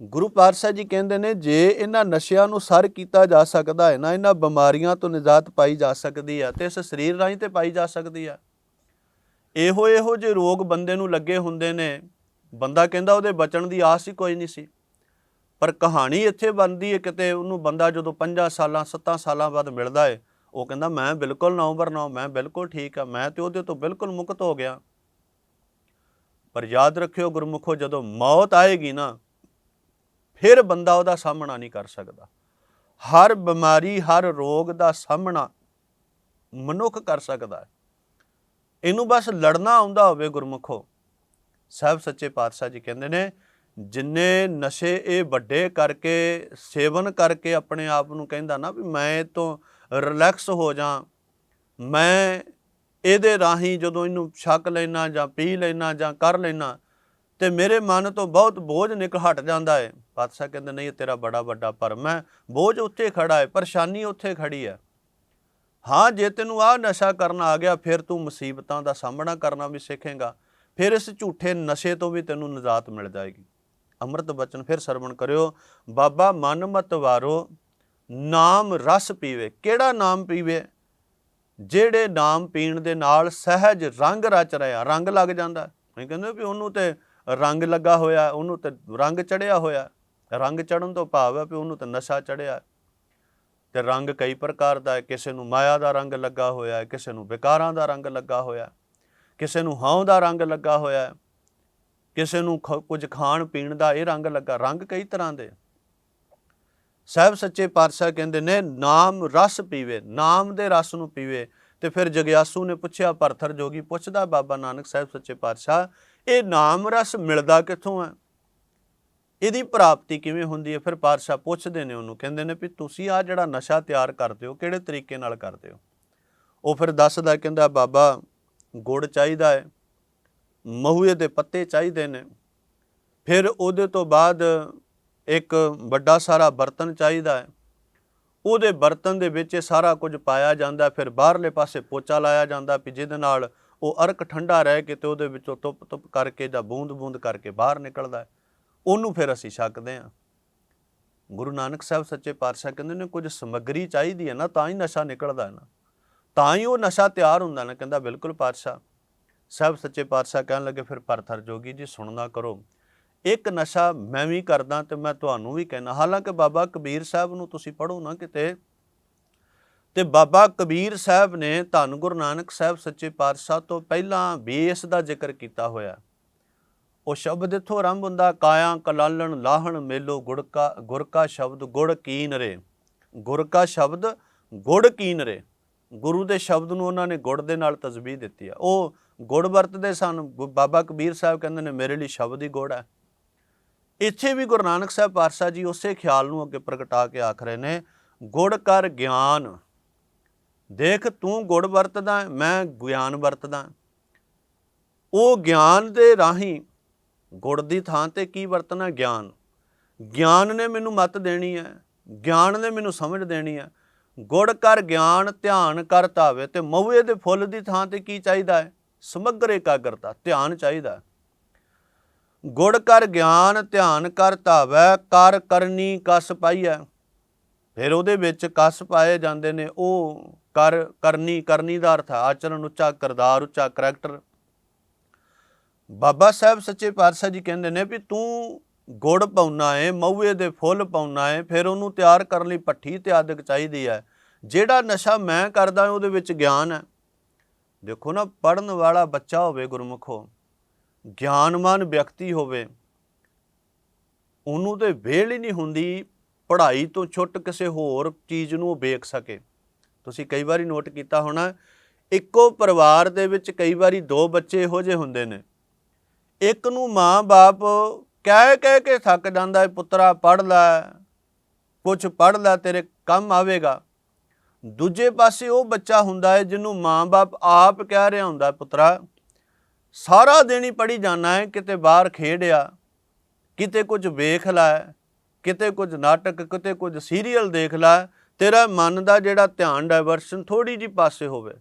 ਗੁਰੂ ਪਾਤਸ਼ਾਹ ਜੀ ਕਹਿੰਦੇ ਨੇ, ਜੇ ਇਹਨਾਂ ਨਸ਼ਿਆਂ ਨੂੰ ਸਰ ਕੀਤਾ ਜਾ ਸਕਦਾ ਹੈ ਨਾ, ਇਹਨਾਂ ਬਿਮਾਰੀਆਂ ਤੋਂ ਨਿਜਾਤ ਪਾਈ ਜਾ ਸਕਦੀ ਹੈ ਤੇ ਇਸ ਸਰੀਰ ਰਾਹੀਂ ਤੇ ਪਾਈ ਜਾ ਸਕਦੀ ਹੈ ਇਹੋ ਇਹੋ ਜਿਹੇ ਰੋਗ ਬੰਦੇ ਨੂੰ ਲੱਗੇ ਹੁੰਦੇ ਨੇ। ਬੰਦਾ ਕਹਿੰਦਾ ਉਹਦੇ ਬਚਣ ਦੀ ਆਸ ਹੀ ਕੋਈ ਨਹੀਂ ਸੀ। ਪਰ ਕਹਾਣੀ ਇੱਥੇ ਬਣਦੀ ਹੈ ਕਿਤੇ ਉਹਨੂੰ ਬੰਦਾ ਜਦੋਂ 5 ਸਾਲਾਂ 7 ਸਾਲਾਂ ਬਾਅਦ ਮਿਲਦਾ ਹੈ ਉਹ ਕਹਿੰਦਾ, ਮੈਂ ਬਿਲਕੁਲ ਨੌ ਬਰ ਨੌ ਮੈਂ ਬਿਲਕੁਲ ਠੀਕ ਆ, ਮੈਂ ਤੇ ਉਹਦੇ ਤੋਂ ਬਿਲਕੁਲ ਮੁਕਤ ਹੋ ਗਿਆ। ਪਰ ਯਾਦ ਰੱਖਿਓ ਗੁਰਮੁਖੋ, ਜਦੋਂ ਮੌਤ ਆਏਗੀ ਨਾ ਫਿਰ ਬੰਦਾ ਉਹਦਾ ਸਾਹਮਣਾ ਨਹੀਂ ਕਰ ਸਕਦਾ। ਹਰ ਬਿਮਾਰੀ, ਹਰ ਰੋਗ ਦਾ ਸਾਹਮਣਾ ਮਨੁੱਖ ਕਰ ਸਕਦਾ ਹੈ। ਇਹਨੂੰ ਬਸ ਲੜਨਾ ਆਉਂਦਾ ਹੋਵੇ ਗੁਰਮੁਖੋ। ਸਾਹਿਬ ਸੱਚੇ ਪਾਤਸ਼ਾਹ ਜੀ ਕਹਿੰਦੇ ਨੇ, ਜਿੰਨੇ ਨਸ਼ੇ ਇਹ ਵੱਡੇ ਕਰਕੇ, ਸੇਵਨ ਕਰਕੇ ਆਪਣੇ ਆਪ ਨੂੰ ਕਹਿੰਦਾ ਨਾ ਵੀ ਮੈਂ ਇਹ ਤੋਂ ਰਿਲੈਕਸ ਹੋ ਜਾ, ਮੈਂ ਇਹਦੇ ਰਾਹੀਂ ਜਦੋਂ ਇਹਨੂੰ ਛੱਕ ਲੈਣਾ ਜਾਂ ਪੀ ਲੈਣਾ ਜਾਂ ਕਰ ਲੈਣਾ ਤੇ ਮੇਰੇ ਮਨ ਤੋਂ ਬਹੁਤ ਬੋਝ ਨਿਕਲ ਹਟ ਜਾਂਦਾ ਹੈ। ਪਾਤਸ਼ਾਹ ਕਹਿੰਦੇ, ਨਹੀਂ, ਇਹ ਤੇਰਾ ਬੜਾ ਵੱਡਾ ਭਰਮ ਹੈ। ਬੋਝ ਉੱਥੇ ਖੜਾ ਹੈ, ਪਰੇਸ਼ਾਨੀ ਉੱਥੇ ਖੜੀ ਹੈ। ਹਾਂ, ਜੇ ਤੈਨੂੰ ਆਹ ਨਸ਼ਾ ਕਰਨ ਆ ਗਿਆ, ਫਿਰ ਤੂੰ ਮੁਸੀਬਤਾਂ ਦਾ ਸਾਹਮਣਾ ਕਰਨਾ ਵੀ ਸਿੱਖੇਗਾ। ਫਿਰ ਇਸ ਝੂਠੇ ਨਸ਼ੇ ਤੋਂ ਵੀ ਤੈਨੂੰ ਨਿਜਾਤ ਮਿਲ ਜਾਏਗੀ। ਅੰਮ੍ਰਿਤ ਬਚਨ ਫਿਰ ਸਰਵਣ ਕਰਿਓ। ਬਾਬਾ, ਮਨ ਮਤ ਵਾਰੋ, ਨਾਮ ਰਸ ਪੀਵੇ। ਕਿਹੜਾ ਨਾਮ ਪੀਵੇ? ਜਿਹੜੇ ਨਾਮ ਪੀਣ ਦੇ ਨਾਲ ਸਹਿਜ ਰੰਗ ਰਚ ਰਿਹਾ ਰੰਗ ਲੱਗ ਜਾਂਦਾ। ਇਹ ਕਹਿੰਦੇ ਵੀ ਉਹਨੂੰ ਤੇ ਰੰਗ ਲੱਗਾ ਹੋਇਆ, ਉਹਨੂੰ ਤੇ ਰੰਗ ਚੜਿਆ ਹੋਇਆ। ਰੰਗ ਚੜਨ ਤੋਂ ਭਾਵ ਹੈ ਵੀ ਉਹਨੂੰ ਤਾਂ ਨਸ਼ਾ ਚੜਿਆ ਤੇ ਰੰਗ ਕਈ ਪ੍ਰਕਾਰ ਦਾ ਹੈ। ਕਿਸੇ ਨੂੰ ਮਾਇਆ ਦਾ ਰੰਗ ਲੱਗਾ ਹੋਇਆ ਹੈ, ਕਿਸੇ ਨੂੰ ਵਿਕਾਰਾਂ ਦਾ ਰੰਗ ਲੱਗਾ ਹੋਇਆ ਹੈ, ਕਿਸੇ ਨੂੰ ਹਉ ਦਾ ਰੰਗ ਲੱਗਾ ਹੋਇਆ ਹੈ, ਕਿਸੇ ਨੂੰ ਖ- ਕੁਝ ਖਾਣ ਪੀਣ ਦਾ ਇਹ ਰੰਗ ਲੱਗਾ। ਰੰਗ ਕਈ ਤਰ੍ਹਾਂ ਦੇ ਸਾਹਿਬ ਸੱਚੇ ਪਾਤਸ਼ਾਹ ਕਹਿੰਦੇ ਨੇ, ਨਾਮ ਰਸ ਪੀਵੇ, ਨਾਮ ਦੇ ਰਸ ਨੂੰ ਪੀਵੇ। ਤੇ ਫਿਰ ਜਗਿਆਸੂ ਨੇ ਪੁੱਛਿਆ, ਭਰਥਰ ਜੋਗੀ ਪੁੱਛਦਾ, ਬਾਬਾ ਨਾਨਕ ਸਾਹਿਬ ਸੱਚੇ ਪਾਤਸ਼ਾਹ, ਇਹ ਨਾਮ ਰਸ ਮਿਲਦਾ ਕਿੱਥੋਂ ਹੈ? ਇਹਦੀ ਪ੍ਰਾਪਤੀ ਕਿਵੇਂ ਹੁੰਦੀ ਹੈ? ਫਿਰ ਪਾਤਸ਼ਾਹ ਪੁੱਛਦੇ ਨੇ ਉਹਨੂੰ, ਕਹਿੰਦੇ ਨੇ ਵੀ ਤੁਸੀਂ ਆ ਜਿਹੜਾ ਨਸ਼ਾ ਤਿਆਰ ਕਰਦੇ ਹੋ, ਕਿਹੜੇ ਤਰੀਕੇ ਨਾਲ ਕਰਦੇ ਹੋ? ਉਹ ਫਿਰ ਦੱਸਦਾ, ਕਹਿੰਦਾ, ਬਾਬਾ, ਗੁੜ ਚਾਹੀਦਾ ਹੈ, ਮਹੂਏ ਦੇ ਪੱਤੇ ਚਾਹੀਦੇ ਨੇ। ਫਿਰ ਉਹਦੇ ਤੋਂ ਬਾਅਦ ਇੱਕ ਵੱਡਾ ਸਾਰਾ ਬਰਤਨ ਚਾਹੀਦਾ ਹੈ। ਉਹਦੇ ਬਰਤਨ ਦੇ ਵਿੱਚ ਇਹ ਸਾਰਾ ਕੁਝ ਪਾਇਆ ਜਾਂਦਾ, ਫਿਰ ਬਾਹਰਲੇ ਪਾਸੇ ਪੋਚਾ ਲਾਇਆ ਜਾਂਦਾ ਵੀ ਜਿਹਦੇ ਨਾਲ ਉਹ ਅਰਕ ਠੰਡਾ ਰਹਿ ਕੇ ਤੇ ਉਹਦੇ ਵਿੱਚੋਂ ਤੁਪ ਤੁਪ ਕਰਕੇ ਜਾਂ ਬੂੰਦ ਬੂੰਦ ਕਰਕੇ ਬਾਹਰ ਨਿਕਲਦਾ ਹੈ। ਉਹਨੂੰ ਫਿਰ ਅਸੀਂ ਛਕਦੇ ਹਾਂ। ਗੁਰੂ ਨਾਨਕ ਸਾਹਿਬ ਸੱਚੇ ਪਾਤਸ਼ਾਹ ਕਹਿੰਦੇ ਨੇ, ਕੁਝ ਸਮੱਗਰੀ ਚਾਹੀਦੀ ਹੈ ਨਾ, ਤਾਂ ਹੀ ਨਸ਼ਾ ਨਿਕਲਦਾ ਹੈ ਨਾ। ਤਾਂ ਹੀ ਉਹ ਨਸ਼ਾ ਤਿਆਰ ਹੁੰਦਾ ਨਾ, ਕਹਿੰਦਾ ਬਿਲਕੁਲ ਪਾਤਸ਼ਾਹ। ਸਭ ਸੱਚੇ ਪਾਤਸ਼ਾਹ ਕਹਿਣ ਲੱਗੇ, ਫਿਰ ਪਰਥਰ ਜੋਗੀ ਜੀ ਸੁਣਨਾ ਕਰੋ। ਇੱਕ ਨਸ਼ਾ ਮੈਂ ਵੀ ਕਰਦਾ ਤੇ ਮੈਂ ਤੁਹਾਨੂੰ ਵੀ ਕਹਿਣਾ। ਹਾਲਾਂਕਿ ਬਾਬਾ ਕਬੀਰ ਸਾਹਿਬ ਨੂੰ ਤੁਸੀਂ ਪੜ੍ਹੋ ਨਾ ਕਿਤੇ। ਤੇ ਬਾਬਾ ਕਬੀਰ ਸਾਹਿਬ ਨੇ ਧੰਨ ਗੁਰੂ ਨਾਨਕ ਸਾਹਿਬ ਸੱਚੇ ਪਾਤਸ਼ਾਹ ਤੋਂ ਪਹਿਲਾਂ ਵੀ ਇਸ ਦਾ ਜ਼ਿਕਰ ਕੀਤਾ ਹੋਇਆ। ਉਹ ਸ਼ਬਦ ਇਥੋਂ ਆਰੰਭ ਹੁੰਦਾ, ਕਾਇਆ ਕਲਾਲਣ ਲਾਹਣ ਮੇਲੋ ਗੁੜਕਾ ਗੁਰਕਾ ਸ਼ਬਦ ਗੁੜ ਕੀਨ ਰੇ। ਗੁਰਕਾ ਸ਼ਬਦ ਗੁੜ ਕੀਨ ਰੇ। ਗੁਰੂ ਦੇ ਸ਼ਬਦ ਨੂੰ ਉਹਨਾਂ ਨੇ ਗੁੜ ਦੇ ਨਾਲ ਤਸਬੀਹ ਦਿੱਤੀ ਆ। ਉਹ ਗੁੜ ਵਰਤਦੇ ਸਨ। ਗੁ- ਬਾਬਾ ਕਬੀਰ ਸਾਹਿਬ ਕਹਿੰਦੇ ਨੇ, ਮੇਰੇ ਲਈ ਸ਼ਬਦ ਹੀ ਗੁੜ ਹੈ। ਇੱਥੇ ਵੀ ਗੁਰੂ ਨਾਨਕ ਸਾਹਿਬ ਪਾਤਸ਼ਾਹ ਜੀ ਉਸੇ ਖਿਆਲ ਨੂੰ ਅੱਗੇ ਪ੍ਰਗਟਾ ਕੇ ਆਖ ਰਹੇ ਨੇ, ਗੁੜ ਕਰ ਗਿਆਨ। ਦੇਖ, ਤੂੰ ਗੁੜ ਵਰਤਦਾ, ਮੈਂ ਗਿਆਨ ਵਰਤਦਾ। ਉਹ ਗਿਆਨ ਦੇ ਰਾਹੀਂ ਗੁੜ ਦੀ ਥਾਂ ਤੇ ਕੀ ਵਰਤਣਾ ਗਿਆਨ। ਗਿਆਨ ਨੇ ਮੈਨੂੰ ਮਤ ਦੇਣੀ ਹੈ। ਗਿਆਨ ਨੇ ਮੈਨੂੰ ਸਮਝ ਦੇਣੀ ਹੈ। ਗੁੜ ਕਰ ਗਿਆਨ, ਧਿਆਨ ਕਰ ਧਾਵੇ ਤੇ ਮਹੂਏ ਦੇ ਫੁੱਲ ਦੀ ਥਾਂ ਤੇ ਕੀ ਚਾਹੀਦਾ ਹੈ? ਸਮਗਰ ਇਕਾਗਰਤਾ, ਧਿਆਨ ਚਾਹੀਦਾ ਗੁੜ ਕਰ ਗਿਆਨ, ਧਿਆਨ ਕਰ ਧਾਵੈ, ਕਰ ਕਰਨੀ ਕਸ ਪਾਈਐ ਫਿਰ ਉਹਦੇ ਵਿੱਚ ਕਸ ਪਾਏ ਜਾਂਦੇ ਨੇ। ਉਹ ਕਰ ਕਰਨੀ ਕਰਨੀ ਦਾ ਅਰਥ ਹੈ। ਆਚਰਣ ਉੱਚਾ, ਕਰਦਾਰ ਉੱਚਾ, ਕਰੈਕਟਰ। ਬਾਬਾ ਸਾਹਿਬ ਸੱਚੇ ਪਾਤਸ਼ਾਹ ਜੀ ਕਹਿੰਦੇ ਨੇ ਵੀ ਤੂੰ ਗੁੜ ਪਾਉਣਾ ਏ, ਮਊਏ ਦੇ ਫੁੱਲ ਪਾਉਣਾ ਏ, ਫਿਰ ਉਹਨੂੰ ਤਿਆਰ ਕਰਨ ਲਈ ਪੱਠੀ ਤੇ ਆਦਿਕ ਚਾਹੀਦੀ ਹੈ। ਜਿਹੜਾ ਨਸ਼ਾ ਮੈਂ ਕਰਦਾ ਉਹਦੇ ਵਿੱਚ ਗਿਆਨ ਹੈ। ਦੇਖੋ ਨਾ ਪੜਨ ਵਾਲਾ ਬੱਚਾ ਹੋਵੇ ਗੁਰਮੁਖੋ ਗਿਆਨਵਾਨ ਵਿਅਕਤੀ ਹੋਵੇ, ਉਹਨੂੰ ਤੇ ਵੇਲ ਹੀ ਨਹੀਂ ਹੁੰਦੀ ਪੜ੍ਹਾਈ ਤੋਂ ਛੁੱਟ ਕਿਸੇ ਹੋਰ ਚੀਜ਼ ਨੂੰ ਉਹ ਵੇਖ ਸਕੇ। ਤੁਸੀਂ ਕਈ ਵਾਰੀ ਨੋਟ ਕੀਤਾ ਹੋਣਾ, ਇੱਕੋ ਪਰਿਵਾਰ ਦੇ ਵਿੱਚ ਕਈ ਵਾਰੀ ਦੋ ਬੱਚੇ ਇਹੋ ਜਿਹੇ ਹੁੰਦੇ ਨੇ। ਇੱਕ ਨੂੰ ਮਾਂ-ਬਾਪ ਕਹਿ ਕਹਿ ਕੇ ਥੱਕ ਜਾਂਦਾ ਹੈ ਪੁੱਤਰਾ ਪੜ੍ਹ ਲੈ ਕੁਝ ਪੜ੍ਹ ਲੈ, ਤੇਰੇ ਕੰਮ ਆਵੇਗਾ। ਦੂਜੇ ਪਾਸੇ ਉਹ ਬੱਚਾ ਹੁੰਦਾ ਹੈ ਜਿਹਨੂੰ ਮਾਂ-ਬਾਪ ਆਪ ਕਹਿ ਰਿਹਾ ਹੁੰਦਾ ਪੁੱਤਰਾ, ਸਾਰਾ ਦਿਨ ਹੀ ਪੜ੍ਹੀ ਜਾਣਾ ਹੈ ਕਿਤੇ ਬਾਹਰ ਖੇਡਿਆ ਕਿਤੇ ਕੁਝ ਵੇਖ ਲੈ, ਕਿਤੇ ਕੁਝ ਨਾਟਕ, ਕਿਤੇ ਕੁਝ ਸੀਰੀਅਲ ਦੇਖ ਲੈ, ਤੇਰਾ ਮਨ ਦਾ ਜਿਹੜਾ ਧਿਆਨ ਡਾਇਵਰਸ਼ਨ ਥੋੜੀ ਜੀ ਪਾਸੇ ਹੋਵੇ।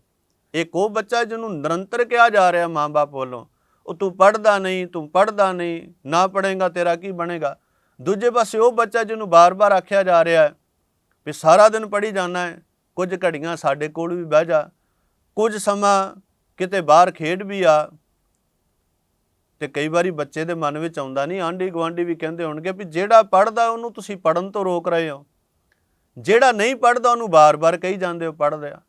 ਇੱਕ ਉਹ ਬੱਚਾ ਜਿਹਨੂੰ ਨਿਰੰਤਰ ਕਿਹਾ ਜਾ ਰਿਹਾ ਮਾਂ-ਬਾਪ ਵੱਲੋਂ ਉਹ ਤੂੰ ਪੜਦਾ ਨਹੀਂ, ਤੂੰ ਪੜਦਾ ਨਹੀਂ, ਨਾ ਪੜੇਗਾ ਤੇਰਾ ਕੀ ਬਣੇਗਾ? ਦੂਜੇ ਪਾਸੇ ਉਹ ਬੱਚਾ ਜਿਹਨੂੰ ਬਾਰ-ਬਾਰ ਆਖਿਆ ਜਾ ਰਿਹਾ ਹੈ ਵੀ ਸਾਰਾ ਦਿਨ ਪੜ੍ਹੀ ਜਾਣਾ ਹੈ, ਕੁਝ ਘੜੀਆਂ ਸਾਡੇ ਕੋਲ ਵੀ ਬਹਿ ਜਾ, ਕੁਝ ਸਮਾਂ ਕਿਤੇ ਬਾਹਰ ਖੇਡ ਵੀ ਆ। ਤੇ ਕਈ ਵਾਰੀ ਬੱਚੇ ਦੇ ਮਨ ਵਿੱਚ ਆਉਂਦਾ ਨਹੀਂ ਆਂਢੀ ਗੁਆਂਢੀ ਵੀ ਕਹਿੰਦੇ ਹੋਣਗੇ ਵੀ ਜਿਹੜਾ ਪੜਦਾ ਉਹਨੂੰ ਤੁਸੀਂ ਪੜਨ ਤੋਂ ਰੋਕ ਰਹੇ ਹੋ। ਜਿਹੜਾ ਨਹੀਂ ਪੜਦਾ ਉਹਨੂੰ ਬਾਰ-ਬਾਰ ਕਹੀ ਜਾਂਦੇ ਹੋ ਪੜ ਰਿਹਾ।